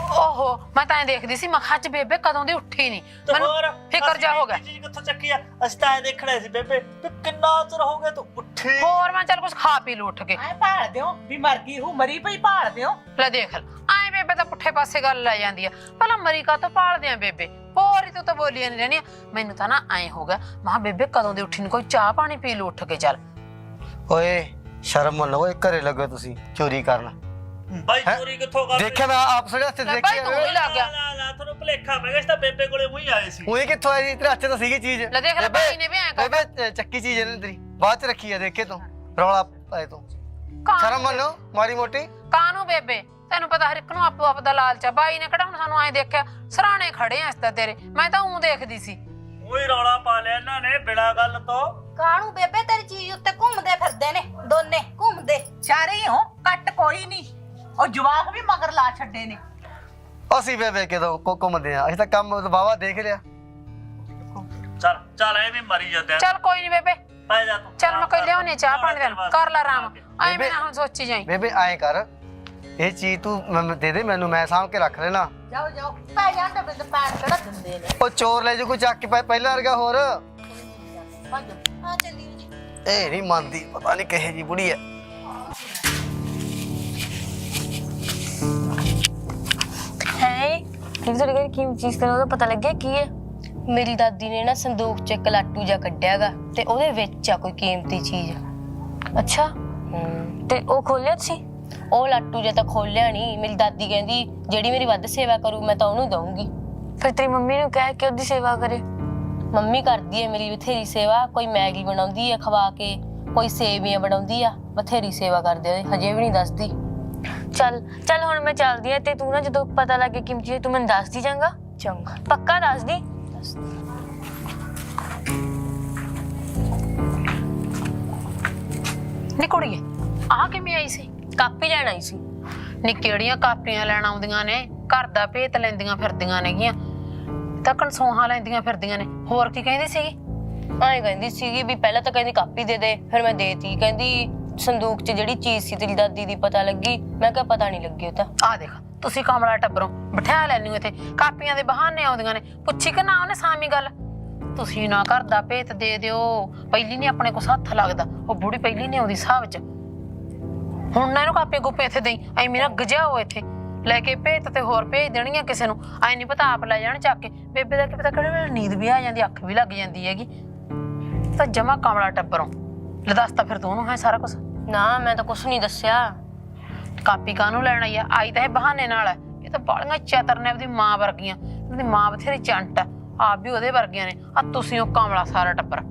ਓਹੋ ਮੈਂ ਤਾਂ ਐਂ ਦੇਖਦੀ ਸੀ ਮੈਂ ਕਿਹਾ ਅੱਜ ਬੇਬੇ ਕਦੋਂ ਦੀ ਉੱਠੀ ਨਹੀਂ ਤੇ ਹੋਰ ਫਿਕਰ ਜਾ ਹੋ ਗਿਆ। ਚੀਜ਼ ਕਿੱਥੋਂ ਚੱਕੀ ਆ? ਅਸੀਂ ਤਾਂ ਐ ਦੇਖਣਾ ਸੀ ਬੇਬੇ ਵੀ ਕਿੰਨਾ ਚਿਰ ਹੋ ਗਿਆ ਤੂੰ ਉੱਠੀ? ਹੋਰ ਮੈਂ ਚੱਲ ਕੁਝ ਖਾ ਪੀ ਲੂ ਉੱਠ ਕੇ। ਐ ਭਾਲ ਦਿਓ ਵੀ ਮਰ ਗਈ ਹੂ ਮਰੀ ਪਈ ਭਾਲ ਦਿਓ ਲੈ ਦੇਖ ਲੈ ਐਂ ਬੇਬੇ ਤਾਂ ਪੁੱਠੇ ਪਾਸੇ ਗੱਲ ਲੈ ਜਾਂਦੀ ਆ। ਪਹਿਲਾਂ ਮਰੀ ਕਾ ਤੋਂ ਪਾਲਦੇ ਆ ਬੇਬੇ? ਹੋਰ ਹੀ ਤੂੰ ਤਾਂ ਬੋਲੀਆਂ ਨਹੀਂ ਰਹਿਣੀਆਂ ਮੈਨੂੰ ਤਾਂ ਨਾ ਐਂ ਹੋ ਗਿਆ ਮਹਾ ਬੇਬੇ ਕਦੋਂ ਦੀ ਉੱਠੀ ਨੂੰ ਕੋਈ ਚਾਹ ਪਾਣੀ ਪੀ ਲੂ ਉੱਠ ਕੇ ਚੱਲ। ਓਏ ਸ਼ਰਮ ਮੰਨੋ ਓਏ ਘਰੇ ਲੱਗੇ ਤੁਸੀਂ ਚੋਰੀ ਕਰਨ। ਬਾਈ ਹੈਂ? ਚੋਰੀ ਕਿੱਥੋਂ ਕਰ ਦੇਖਿਆ ਮੈਂ ਆਪ ਸੜੇ ਹੱਥ ਲੈ ਭਾਈ ਤੂੰ ਹੀ ਲੱਗ ਗਿਆ। ਲਾ ਲਾ ਤੁਹਾਨੂੰ ਭਲੇਖਾ ਪੈ ਗਿਆ ਸੀ ਤਾਂ ਬੇਬੇ ਕੋਲੇ ਮੂੰਹ ਹੀ ਆਏ ਸੀ। ਉਹੀ ਕਿੱਥੋਂ ਆਈ ਸੀ? ਤੇਰੇ ਹੱਥ 'ਚ ਤਾਂ ਸੀਗੀ ਚੀਜ਼। ਲੈ ਦੇਖ ਲੈ ਬੇਬੇ, ਭਾਈ ਨੇ ਵੀ ਐਂ ਕਰ ਬੇਬੇ ਚੱਕੀ ਚੀਜ਼ ਇਹਨੇ ਤੇਰੀ। ਬਾਅਦ ਚ ਰੱਖੀ ਆ ਦੇਖੇ ਤੂੰ। ਰੌਲਾ ਪਾਏ ਤੂੰ। ਕਾਹਨੂੰ ਸ਼ਰਮ ਮੰਨੋ ਮਾੜੀ ਮੋਟੀ। ਕਾਹਨੂੰ ਬੇਬੇ? ਤੈਨੂੰ ਪਤਾ ਹਰ ਇੱਕ ਨੂੰ ਆਪੋ ਆਪ ਦਾ ਲਾਲਚ ਆ। ਬਾਈ ਨੇ ਕਿਹੜਾ ਹੁਣ ਸਾਨੂੰ ਐਂ ਦੇਖਿਆ? ਸਰਾਣੇ ਖੜੇ ਆ ਇਸ ਤਾਂ ਤੇਰੇ। ਮੈਂ ਤਾਂ ਉਂ ਦੇਖਦੀ ਸੀ। ਉਹੀ ਰੌਲਾ ਪਾ ਲਿਆ ਇਹਨਾਂ ਨੇ ਬਿਨਾਂ ਗੱਲ ਤੋਂ। ਕਾਣੂ ਬੇਬੇ ਤੇਰੀ ਚੀਜ਼ ਉੱਤੇ ਘੁੰਮਦੇ ਫਿਰਦੇ ਨੇ ਦੋਨੇ। ਘੁੰਮਦੇ। ਚਾਰੇ ਹੀ ਹੋ ਕੱਟ ਕੋਈ ਨਹੀਂ। ਉਹ ਜਵਾਕ ਵੀ ਮਗਰ ਲਾ ਛੱਡੇ ਨੇ। ਅਸੀਂ ਬੇਬੇ ਕਿਦੋਂ ਕੋ ਘੁੰਮਦੇ ਆ ਅਸੀਂ ਤਾਂ ਕੰਮ ਬਾਵਾ ਦੇਖ ਲਿਆ। ਚੱਲ ਚੱਲ ਐਵੇਂ ਮਰੀ ਜਾਂਦੇ ਆ। ਚੱਲ ਕੋਈ ਨਹੀਂ ਬੇਬੇ। ਪੈ ਜਾ ਤੂੰ। ਚੱਲ ਮੈਂ ਕੋਈ ਲਿਆਉਣੀ ਚਾਹ ਪਾਣੀ ਦੇਣ ਕਰ ਲੈ ਆਰਾਮ। ਐਵੇਂ ਨਾ ਹੁਣ ਸੋਚੀ ਜਾਈ। ਬੇਬੇ ਐਂ ਕਰ। ਇਹ ਚੀਜ਼ ਤੂੰ ਮੈਨੂੰ ਦੇ ਦੇ ਮੈਨੂੰ ਮੈਂ ਸਾਂਭ ਕੇ ਰੱਖ ਲੈਣਾ। ਜਾਓ ਜਾਓ। ਪੈ ਜਾਣ ਤੇ ਪੈਣ ਕਿਹੜਾ ਦਿੰਦੇ ਨੇ। ਉਹ ਚੋਰ ਲੈ ਜੂ ਕੋਈ ਚੱਕ ਕੇ ਪਹਿ- ਪਹਿਲਾਂ ਵਰਗਾ ਹੋਰ। ਆ ਚੱਲੀ। ਜੀ ਇਹ ਨਹੀਂ ਮੰਨਦੀ ਪਤਾ ਨਹੀਂ ਕਿਹੇ ਜੀ ਬੁੜੀ ਐ। ਹੈ? ਕਿ ਤੁਹਾਡੇ ਘਰ ਕੀ ਚੀਜ਼ ਕਰਨ ਦਾ ਪਤਾ ਲੱਗਿਆ ਕੀ ਹੈ? ਮੇਰੀ ਦਾਦੀ ਨੇ ਨਾ ਸੰਦੂਕ ਚ ਇੱਕ ਲਾਟੂ ਜਿਹਾ ਕੱਢਿਆਗਾ ਤੇ ਉਹਦੇ ਵਿੱਚ ਆ ਕੋਈ ਕੀਮਤੀ ਚੀਜ਼। ਅੱਛਾ। ਤੇ ਉਹ ਖੋਲਿਆ ਤੁਸੀਂ? ਉਹ ਲਾਟੂ ਜਿਹਾ ਤਾਂ ਖੋਲਿਆ ਨਹੀਂ ਮੇਰੀ ਦਾਦੀ ਕਹਿੰਦੀ ਜਿਹੜੀ ਮੇਰੀ ਵੱਧ ਸੇਵਾ ਕਰੂ ਮੈਂ ਤਾਂ ਉਹਨੂੰ ਦਊਂਗੀ। ਫਿਰ ਤੇਰੀ ਮੰਮੀ ਨੂੰ ਕਹਿ ਕੇ ਉਹਦੀ ਸੇਵਾ ਕਰੇ। ਮੰਮੀ ਕਰਦੀ ਹੈ ਮੇਰੀ ਬਥੇਰੀ ਸੇਵਾ। ਕੋਈ ਮੈਗੀ ਬਣਾਉਂਦੀ ਹੈ ਖਵਾ ਕੇ ਕੋਈ ਸੇਵੀਆਂ ਬਣਾਉਂਦੀ ਆ। ਬਥੇਰੀ ਸੇਵਾ ਕਰਦੇ ਉਹਦੀ ਹਜੇ ਵੀ ਨਹੀਂ ਦੱਸਦੀ। ਚੱਲ ਚੱਲ ਹੁਣ ਮੈਂ ਚੱਲਦੀ ਆ ਤੇ ਤੂੰ ਨਾ ਜਦੋਂ ਪਤਾ ਲੱਗੇ ਕਿਮਤੀ ਹੈ ਤੂੰ ਮੈਨੂੰ ਦੱਸ ਦੀ ਜਾਂਗਾ ਚੰਗਾ। ਪੱਕਾ ਦੱਸ ਦੀ? ਨੀ ਕੁੜੀਏ ਆਹ ਕਿਵੇਂ ਆਈ ਸੀ? ਕਾਪੀ ਲੈਣ ਆਈ ਸੀ। ਨੀ ਕਿਹੜੀਆਂ ਕਾਪੀਆਂ ਲੈਣ ਆਉਂਦੀਆਂ ਨੇ? ਘਰ ਦਾ ਭੇਤ ਲੈਂਦੀਆਂ ਫਿਰਦੀਆਂ ਨੇਗੀਆਂ। ਤਾਂ ਕਨਸੋਹਾਂ ਲੈਂਦੀਆਂ ਫਿਰਦੀਆਂ ਨੇ। ਹੋਰ ਕੀ ਕਹਿੰਦੀ ਸੀਗੀ? ਆਏ ਕਹਿੰਦੀ ਸੀਗੀ ਵੀ ਪਹਿਲਾਂ ਤਾਂ ਕਹਿੰਦੀ ਕਾਪੀ ਦੇ ਦੇ ਫਿਰ ਮੈਂ ਦੇਤੀ। ਕਹਿੰਦੀ ਸੰਦੂਕ 'ਚ ਜਿਹੜੀ ਚੀਜ਼ ਸੀ ਤੇਰੀ ਦਾਦੀ ਦੀ ਪਤਾ ਲੱਗੀ, ਮੈਂ ਕਿਹਾ ਪਤਾ ਨਹੀਂ ਲੱਗੀ ਉਹ ਤਾਂ। ਆ ਦੇਖ, ਤੁਸੀਂ ਕਮਲਾ ਟੱਬਰੋਂ, ਬਿਠਾ ਲੈਣੀ ਇੱਥੇ। ਕਾਪੀਆਂ ਦੇ ਬਹਾਨੇ ਆਉਂਦੀਆਂ ਨੇ। ਪੁੱਛੀ ਕਿ ਨਾ ਉਹਨੇ ਸਾਮੀ ਗੱਲ? ਤੁਸੀਂ ਨਾ ਘਰ ਦਾ ਭੇਤ ਦੇ ਦਿਓ। ਪਹਿਲੀ ਨਹੀਂ ਆਪਣੇ ਕੋਲ ਹੱਥ ਲੱਗਦਾ। ਉਹ ਬੁੜੀ ਪਹਿਲੀ ਨਹੀਂ ਆਉਂਦੀ ਹਿਸਾਬ 'ਚ ਹੁਣ ਨਾ ਇਹਨੂੰ ਕਾਪੀ ਗੁੱਪੇ ਇੱਥੇ ਦੇਈ। ਐ ਮੇਰਾ ਗਜਾਓ ਇੱਥੇ। ਲੈ ਕੇ ਭੇਤ ਤੇ ਹੋਰ ਭੇਜ ਦੇਣੀਆਂ ਕਿਸੇ ਨੂੰ। ਐ ਨਹੀਂ ਪਤਾ ਆਪ ਲੈ ਜਾਣ ਚੱਕ ਕੇ। ਬੇਬੇ ਦਾ ਕੀ ਪਤਾ ਕਿਹੜੇ ਵੇਲੇ ਨੀਂਦ ਵੀ ਆ ਜਾਂਦੀ, ਅੱਖ ਵੀ ਲੱਗ ਜਾਂਦੀ ਹੈਗੀ। ਤਾਂ ਜਮਾ ਕਮਲਾ ਟੱਬਰੋਂ। ਲੈ ਫਿਰ ਤੂੰ ਹੈ ਸਾਰਾ ਕੁਝ ਨਾ ਮੈਂ ਤਾਂ ਕੁਝ ਨਹੀਂ ਦੱਸਿਆ। ਕਾਪੀ ਕਾਹਨੂੰ ਲੈਣ ਆਈ ਆ? ਆਈ ਤਾਂ ਇਹ ਬਹਾਨੇ ਨਾਲ ਹੈ ਇਹ ਤਾਂ ਬਾਲੀਆਂ ਚਤਰ ਨੇ ਉਹਦੀ ਮਾਂ ਵਰਗੀਆਂ। ਉਹਦੀ ਮਾਂ ਬਥੇਰੀ ਚੰਟ ਆ। ਆਪ ਵੀ ਉਹਦੇ ਵਰਗੀਆਂ ਨੇ। ਆ ਤੁਸੀਂ ਉਹ ਕਾਮਲਾ ਸਾਰਾ ਟੱਬਰ।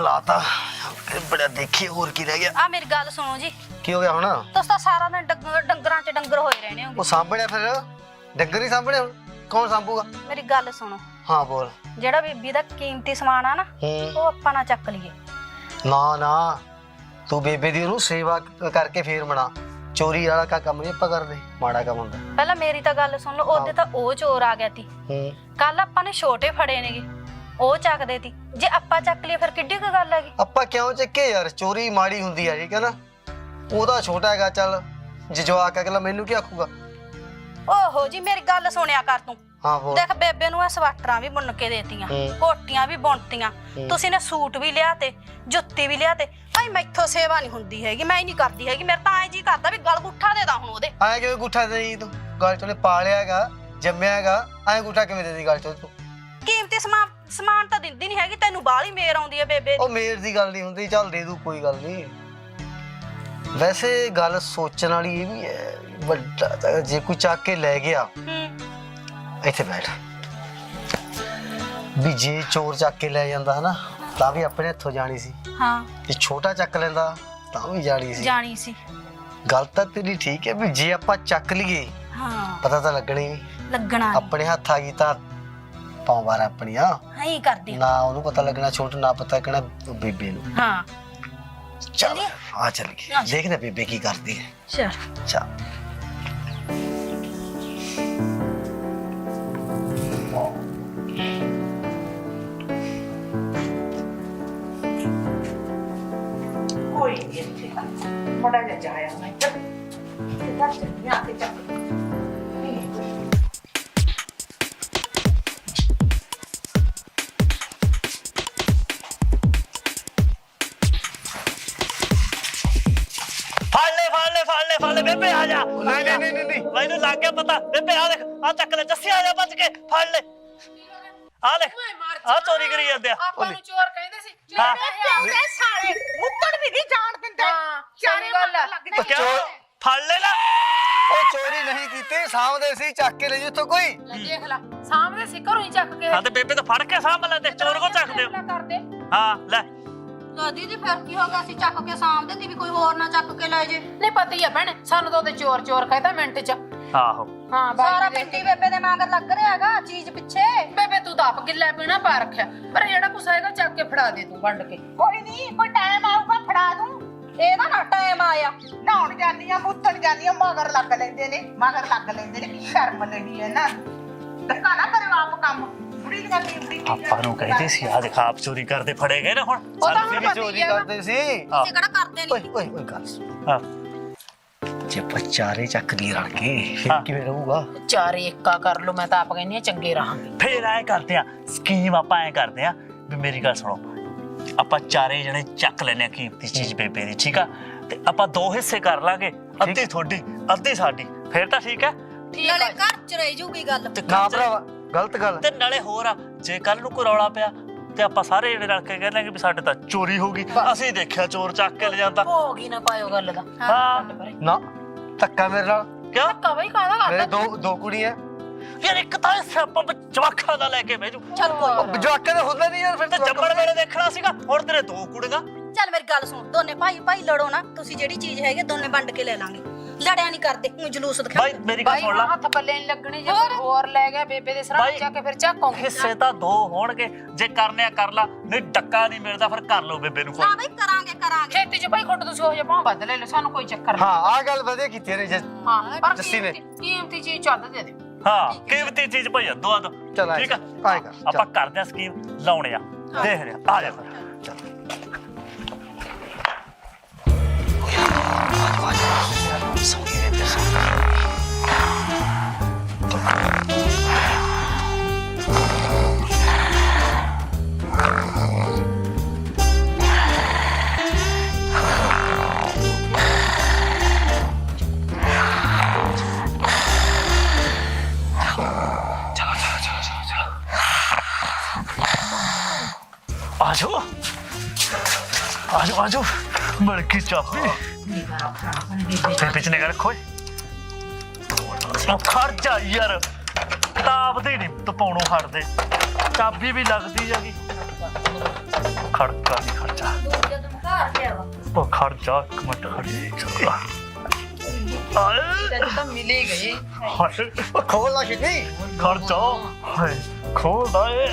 ਲਾਤਾ। ਬੜਾ ਦੇਖੀ ਹੋਰ ਕੀ ਰਹਿ ਗਿਆ? ਆ ਮੇਰੀ ਗੱਲ ਸੁਣੋ ਜੀ। ਕੀ ਹੋ ਗਿਆ ਹੁਣ? ਤੁਸੀਂ ਤਾਂ ਸਾਰਾ ਦਿਨ ਡੰਗਰ ਡੰਗਰਾਂ 'ਚ ਡੰਗਰ ਹੋਏ ਰਹਿਣੇ ਹੋਗੇ। ਉਹ ਸਾਂਭਣਿਆ ਫਿਰ? ਡੰਗਰ ਹੀ ਸਾਂਭਣੇ ਹੁਣ? ਕੌਣ ਸਾਂਭੂਗਾ? ਮੇਰੀ ਗੱਲ ਸੁਣੋ। ਹਾਂ ਬੋਲ। ਜਿਹੜਾ ਬੀਬੀ ਦਾ ਕੀਮਤੀ ਸਮਾਨ ਆ ਨਾ ਹੂੰ। ਉਹ ਆਪਾਂ ਨਾ ਚੱਕ ਲਈਏ। ਨਾ ਨਾ। ਤੂੰ ਬੇਬੇ ਦੀ ਉਹਨੂੰ ਸੇਵਾ ਕਰਕੇ ਫੇਰ ਬਣਾ ਚੋਰੀ ਵਾਲਾ ਕਾ ਕੰਮ ਨਹੀਂ ਆਪਾਂ ਕਰਦੇ ਮਾੜਾ ਕੰਮ ਹੁੰਦਾ। ਪਹਿਲਾਂ ਮੇਰੀ ਤਾਂ ਗੱਲ ਸੁਣ ਲਓ ਉਹਦੇ ਤਾਂ ਉਹ ਚੋਰ ਆ ਗਿਆ ਤੀ। ਹੂੰ। ਕੱਲ ਆਪਾਂ ਨੇ ਛੋਟੇ ਫੜੇ ਨੇਗੇ ਉਹ ਚੱਕਦੇ ਤੀ। ਜੇ ਆਪਾਂ ਚੱਕ ਲਈਏ ਫਿਰ ਕਿੱਡੀ ਕੁ ਗੱਲ ਹੈਗੀ? ਆਪਾਂ ਕਿਉਂ ਚੱਕੇ ਯਾਰ? ਚੋਰੀ ਮਾੜੀ ਹੁੰਦੀ ਆ ਠੀਕ ਹੈ ਨਾ? ਉਹਦਾ ਛੋਟਾ ਹੈਗਾ ਚੱਲ ਜੇ ਜਵਾਕ ਅਗਲਾ ਮੈਨੂੰ ਕੀ ਆਖੂਗਾ? ਓਹੋ ਜੀ ਮੇਰੀ ਗੱਲ ਸੁਣਿਆ ਕਰ ਤੂੰ। ਹਾਂ ਬੋਲ ਦੇਖ ਬੇਬੇ ਨੂੰ ਇਹ ਸਵਾਟਰਾਂ ਵੀ ਬੁਣ ਕੇ ਦੇਤੀਆਂ ਹੂੰ। ਕੋਟੀਆਂ ਵੀ ਬੁਣਤੀਆਂ। ਹੂੰ। ਤੁਸੀਂ ਨੇ ਸੂਟ ਵੀ ਲਿਆ ਤੇ ਜੁੱਤੀ ਵੀ ਲਿਆ ਤੇ ਭਾਈ ਮੈਥੋਂ ਸੇਵਾ ਨਹੀਂ ਹੁੰਦੀ ਹੈਗੀ ਮੈਂ ਹੀ ਨਹੀਂ ਕਰਦੀ ਹੈਗੀ ਮੇਰੇ ਤਾਂ ਐ ਜੀ ਕਰਦਾ ਵੀ ਗਲ ਗੁੱਠਾ ਦੇ ਦਾਂ ਹੁਣ ਉਹਦੇ। ਆਇਆ ਕਿਵੇਂ ਗੁੱਠਾ ਦੇ ਤੂੰ? ਗੱਲ ਚੋਂ ਨੇ ਪਾਲਿਆ ਹੈਗਾ ਜੰਮਿਆ ਹੈਗਾ ਐਂ ਗੁੱਟਾ ਕਿਵੇਂ ਦੇ ਦੀ ਗੱਲ ਚੋਂ ਤੂੰ? ਕੀਮਤੀ ਸਮਾਨ ਸਮਾਨ ਤਾਂ ਦਿੰਦੀ ਨਹੀਂ ਹੈਗੀ ਤੈਨੂੰ ਬਾਹਲੀ ਮੇਰ ਆਉਂਦੀ ਹੈ ਬੇਬੇ ਦੀ। ਉਹ ਮੇਰ ਦੀ ਗੱਲ ਨਹੀਂ ਹੁੰਦੀ ਚੱਲ ਦੇ ਦੂ ਕੋਈ ਗੱਲ ਨਹੀਂ। ਵੈਸੇ ਗੱਲ ਸੋਚਣ ਵਾਲੀ ਇਹ ਵੀ ਹੈ ਵੱਡਾ ਤਾਂ ਜੇ ਕੋਈ ਚੱਕ ਕੇ ਲੈ ਗਿਆ ਹੂੰ। ਇੱਥੇ ਬੈਠ। ਵੀ ਜੇ ਚੋਰ ਚੱਕ ਕੇ ਲੈ ਜਾਂਦਾ ਹਨਾ ਤਾਂ ਵੀ ਆਪਣੇ ਹੱਥੋਂ ਜਾਣੀ ਸੀ। ਹਾਂ। ਜੇ ਛੋਟਾ ਚੱਕ ਲੈਂਦਾ ਤਾਂ ਵੀ ਜਾਣੀ ਸੀ। ਜਾਣੀ ਸੀ। ਗੱਲ ਤਾਂ ਤੇਰੀ ਠੀਕ ਹੈ ਵੀ ਜੇ ਆਪਾਂ ਚੱਕ ਲਈਏ ਹਾਂ। ਪਤਾ ਤਾਂ ਲੱਗਣੀ ਨਹੀਂ ਲੱਗਣਾ ਆਪਣੇ ਹੱਥ ਆ ਗਈ ਤਾਂ ਪਾਉ ਵਾਰ ਆਪਣੀਆਂ। ਹੈ ਹੀ ਕਰਦੀ ਨਾ ਉਹਨੂੰ ਪਤਾ ਲੱਗਣਾ ਛੋਟ ਨਾ ਪਤਾ ਕਹਿਣਾ ਬੇਬੇ ਨੂੰ। ਹਾਂ। ਚੱਲ ਆ ਚੱਲ ਗਏ ਦੇਖਦੇ ਬੇਬੇ ਕੀ ਕਰਦੀ ਹੈ। ਚਲ। ਚੱਲ। ਬੜਾ ਜਿਹਾ ਜਾਇਆ ਮੈਂ ਤਾਂ ਇਹਦਾ ਚੱਲਿਆ ਤੇ ਚੱਕ ਫੜ ਲੈ ਫੜ ਲੈ ਫੜ ਲੈ ਫੜ ਲੈ ਬੇਬੇ ਆ ਜਾ ਨਹੀਂ ਨਹੀਂ ਨਹੀਂ ਨਹੀਂ ਮੈਨੂੰ ਲੱਗ ਗਿਆ ਪਤਾ ਬੇਬੇ ਆ ਦੇਖ ਆ ਚੱਕ ਲੈ ਜੱਸੀ ਆ ਜਾ ਬਚ ਕੇ ਫੜ ਲੈ ਆ ਦੇਖ ਆ ਚੋਰੀ ਕਰੀ ਜਾਂਦੇ ਆ ਆਪਾਂ ਨੂੰ ਚੋਰ ਕਹਿੰਦੇ ਸੀ ਹਾਂ ਪਿਆਰੇ ਸਾਲੇ ਮੁੱਤੜ ਵੀ ਨਹੀਂ ਜਾਣ ਦਿੰਦੇ ਹਾਂ, ਲੱਗਦੇ ਫੜ ਲੈ ਨਾ ਉਹ ਚੋਰੀ ਨਹੀਂ ਕੀਤੀ ਸਾਹਮਣੇ ਸੀ ਚੱਕ ਕੇ ਲੈ ਜੀ ਉੱਥੋਂ ਕੋਈ। ਲੈ ਦੇਖ ਲੈ ਸਾਹਮਣੇ ਸੀ ਘਰੋਂ ਹੀ ਚੱਕ ਕੇ। ਹਾਂ ਤੇ ਬੇਬੇ ਤਾਂ ਫੜ ਕੇ ਸਾਂਭ ਲੈਂਦੇ ਚੋਰ ਕੋ ਚੱਕਦੇ ਹੋ ਕਰਦੇ ਹਾਂ ਲੈ। ਦੀਦੀ ਫਿਰ ਕੀ ਹੋ ਗਿਆ? ਸੀ ਚੱਕ ਕੇ ਸਾਂਭਦੇ ਤੀ ਵੀ ਕੋਈ ਹੋਰ ਨਾ ਚੱਕ ਕੇ ਲੈ ਜੇ। ਨਹੀਂ ਪਤਾ ਹੀ ਆ ਭੈਣੇ ਸਾਨੂੰ ਤਾਂ ਉਹਦੇ ਚੋਰ ਚੋਰ ਕਹਿੰਦਾ ਮਿੰਟ ਚ। ਆਹੋ। ਹਾਂ ਸਾਰਾ ਬਾਈ ਦੇ ਪਿੰਡੀ ਬੇਬੇ ਦੇ ਮਗਰ ਲੱਗ ਰਿਹਾ ਹੈਗਾ ਚੀਜ਼ ਪਿੱਛੇ। ਬੇਬੇ ਤੂੰ ਤਾਂ ਆਪ ਗਿੱਲਾ ਪੀਣਾ ਪਾ ਰੱਖਿਆ। ਪਰ ਜਿਹੜਾ ਕੁਛ ਹੈਗਾ ਚੱਕ ਕੇ ਫੜਾ ਦੇ ਤੂੰ ਵੰਡ ਕੇ। ਕੋਈ ਨਹੀਂ ਕੋਈ ਟਾਈਮ ਆਊਗਾ ਫੜਾ ਦੂੰ। ਇਹਦਾ ਨਾ ਟਾਈਮ ਆਇਆ। ਨਹਾਉਣ ਜਾਂਦੀਆਂ ਮੁੱਤਣ ਜਾਂਦੀਆਂ ਮਗਰ ਲੱਗ ਲੈਂਦੇ ਨੇ ਮਗਰ ਲੱਗ ਲੈਂਦੇ ਨੇ ਕੀ ਸ਼ਰਮ ਲੈਣੀ ਹੈ ਨਾ। ਧੱਕਾ ਨਾ ਕਰਿਓ ਆਪ ਕੰਮ। ਬੁੜੀ ਦੀਆਂ ਕੀ ਬੁੜੀ ਆਪਾਂ ਨੂੰ ਕਹਿੰਦੇ ਸੀ ਆ ਦਿਖਾ ਆਪ ਚੋਰੀ ਕਰਦੇ ਫੜੇ ਗਏ ਨਾ ਹੁਣ। ਉਹ ਤਾਂ ਅਸੀਂ ਹੁਣ ਵੀ ਪਤਾ ਚੋਰੀ ਹੀ ਹੈਗਾ ਕਰਦੇ ਸੀ। ਹਾਂ। ਅਸੀਂ ਕਿਹੜਾ ਕਰਦੇ ਓਏ ਨਹੀਂ? ਓਏ ਓਏ ਗੱਲ ਸੁਣ। ਹਾਂ। ਜੇ ਪਚਾਰੇ ਚੱਕ ਲਈ ਰਲ ਕੇ ਫਿਰ ਹਾਂ। ਕਿਵੇਂ ਰਹੂਗਾ? ਚਾਰੇ ਏਕਾ ਕਰ ਲੋ ਮੈਂ ਤਾਂ ਆਪ ਕਹਿੰਦੀ ਆ ਚੰਗੇ ਰਹਾਂਗੇ। ਫੇਰ ਐ ਕਰਦੇ ਆ ਸਕੀਮ ਆਪਾਂ ਐ ਕਰਦੇ ਆ ਵੀ ਮੇਰੀ ਗੱਲ ਸੁਣੋ। ਆਪਾਂ ਚਾਰੇ ਜਣੇ ਚੱਕ ਲੈਨੇ ਆ ਕੀਮਤੀ ਚੀਜ਼ ਬੇਬੇ ਦੀ ਠੀਕ ਆ? ਤੇ ਆਪਾਂ ਦੋ ਹਿੱਸੇ ਕਰ ਲਾਂਗੇ ਅੱਧੀ ਤੁਹਾਡੀ ਅੱਧੀ ਸਾਡੀ। ਫੇਰ ਤਾਂ ਠੀਕ ਠੀਕ ਨਾਲੇ ਆ ਘਰ ਚ ਰਹਿ ਜੂਗੀ ਗੱਲ। ਤੇ ਨਾ ਭਰਾਵਾ ਗਲਤ ਗੱਲ ਤੇ ਨਾਲੇ ਹੋਰ ਆ ਜੇ ਕੱਲ ਨੂੰ ਕੋਈ ਰੌਲਾ ਪਿਆ ਤੇ ਆਪਾਂ ਸਾਰੇ ਜਣੇ ਰਲ ਕੇ ਕਹਿੰਦੇ ਵੀ ਸਾਡੇ ਤਾਂ ਚੋਰੀ ਹੋ ਗਈ। ਅਸੀਂ ਦੇਖਿਆ ਚੋਰ ਚੱਕ ਕੇ ਲੈ ਜਾਂਦਾ। ਭੋਗ ਹੀ ਨਾ ਪਾਇਓ ਗੱਲ ਦਾ। ਹਾਂ। ਨਾ ਧੱਕਾ ਮੇਰੇ ਨਾਲ। ਕਿਉਂ? ਕਵਈ ਕਾਹਦਾ ਮੇਰੇ ਕਰਦਾ ਦੋ ਦੋ ਕੁੜੀਆਂ। ਯਾਰ ਇੱਕ ਤਾਂ ਇਹ ਸਿਆਪਾ ਜਵਾਖਾਂ ਦਾ ਲੈ ਕੇ ਬੈਜੂ ਚੱਲ ਕੋਈ ਜਵਾਕਾਂ ਦਾ ਹੁੰਦਾ ਨਹੀਂ ਯਾਰ ਫਿਰ ਤੇ ਜੰਮਣ ਵੇਲੇ ਦੇਖਣਾ ਸੀਗਾ ਹੁਣ ਤੇਰੇ ਦੋ ਕੁੜੀਆਂ। ਚੱਲ ਮੇਰੀ ਗੱਲ ਸੁਣ ਦੋਨੇ ਭਾਈ ਭਾਈ ਲੜੋ ਨਾ ਤੁਸੀਂ ਜਿਹੜੀ ਚੀਜ਼ ਹੈਗੀ ਦੋਨੇ ਵੰਡ ਕੇ ਲੈ ਲਾਂਗੇ। ਲੜਿਆ ਨਹੀਂ ਕਰਦੇ ਊਂ ਜਲੂਸ ਦਿਖਾ। ਬਾਈ ਮੇਰੀ ਗੱਲ ਬਾਈ ਸੁਣ ਲੈ। ਹੱਥ ਪੱਲੇ ਨਹੀਂ ਲੱਗਣੇ ਜੇ ਕੋਈ ਹੋਰ? ਲੈ ਗਿਆ ਬੇਬੇ ਦੇ ਸਰਾਂ ਬਾਈ, ਕੇ ਫਿਰ ਚੱਕੋਗੇ ਹਿੱਸੇ ਤਾਂ ਦੋ ਹੋਣਗੇ ਜੇ ਕਰਨੇ ਆ ਕਰ ਲਾ ਨਹੀਂ ਡੱਕਾ ਨਹੀਂ ਮਿਲਦਾ ਫਿਰ ਕਰ ਲਓ ਬੇਬੇ ਨੂੰ ਨਾ ਕੋਈ। ਬਈ ਕਰਾਂਗੇ ਕਰਾਂਗੇ। ਖੇਤੀ ਚ ਭਾਈ ਖੁੱਟ ਤੁਸੀਂ ਹੋ ਜਾ ਭਾਂ ਵੱਧ ਲੈ ਲਓ ਸਾਨੂੰ ਕੋਈ ਚੱਕਰ ਨਹੀਂ ਹਾਂ ਆ ਗੱਲ ਵਧੀਆ ਕੀਤੀ ਨੇ ਜੇ ਹਾਂ ਪਰ ਜੱਸੀ ਨੇ। ਕੀਮਤੀ- ਕੀਮਤੀ ਚੀਜ਼ ਚੱਦ ਦੇ ਦੇ। ਹਾਂ ਕੀਮਤੀ ਚੀਜ਼ ਭਾਈ ਦੋ ਆ ਦੋ ਚੱਲ ਠੀਕ ਆ? ਆਏ ਕਰ, ਚੱਲ। ਆਪਾਂ ਕਰਦੇ ਆ ਸਕੀਮ ਲਾਉਣੇ ਆ। ਦੇਖ ਰਿਹਾ ਆ ਜਾ। ਫਿਰ ਸੌਂਗੇ ਬੇਬੇ ਆ ਆ ਜਾਓ ਆ ਜਾਓ। ਮਰ ਕੀ ਚਾਬੀ ਤੇ ਪਿਛਨੇ ਕਰ ਖੋਏ ਉਹ ਖਰਚਾ ਯਾਰ। ਕਿਤਾਬ ਦੇ ਨਹੀਂ ਤਪਾਉਣੋਂ ਹਟਦੇ। ਚਾਬੀ ਵੀ ਲੱਗਦੀ ਹੈਗੀ। ਖੜਕਾ ਨਹੀਂ ਖਰਚਾ ਉਹ ਖਰਚਾ ਇੱਕ ਮਿੰਟ ਖੜੀ ਚੱਲਾ ਆਏ। ਤੈਨੂੰ ਤਾਂ ਮਿਲੇ ਗਏ ਖੋਲ ਲਾ ਛੇਤੀ ਖਰਚਾ ਹਾਏ ਖੋਲਦਾ ਏ।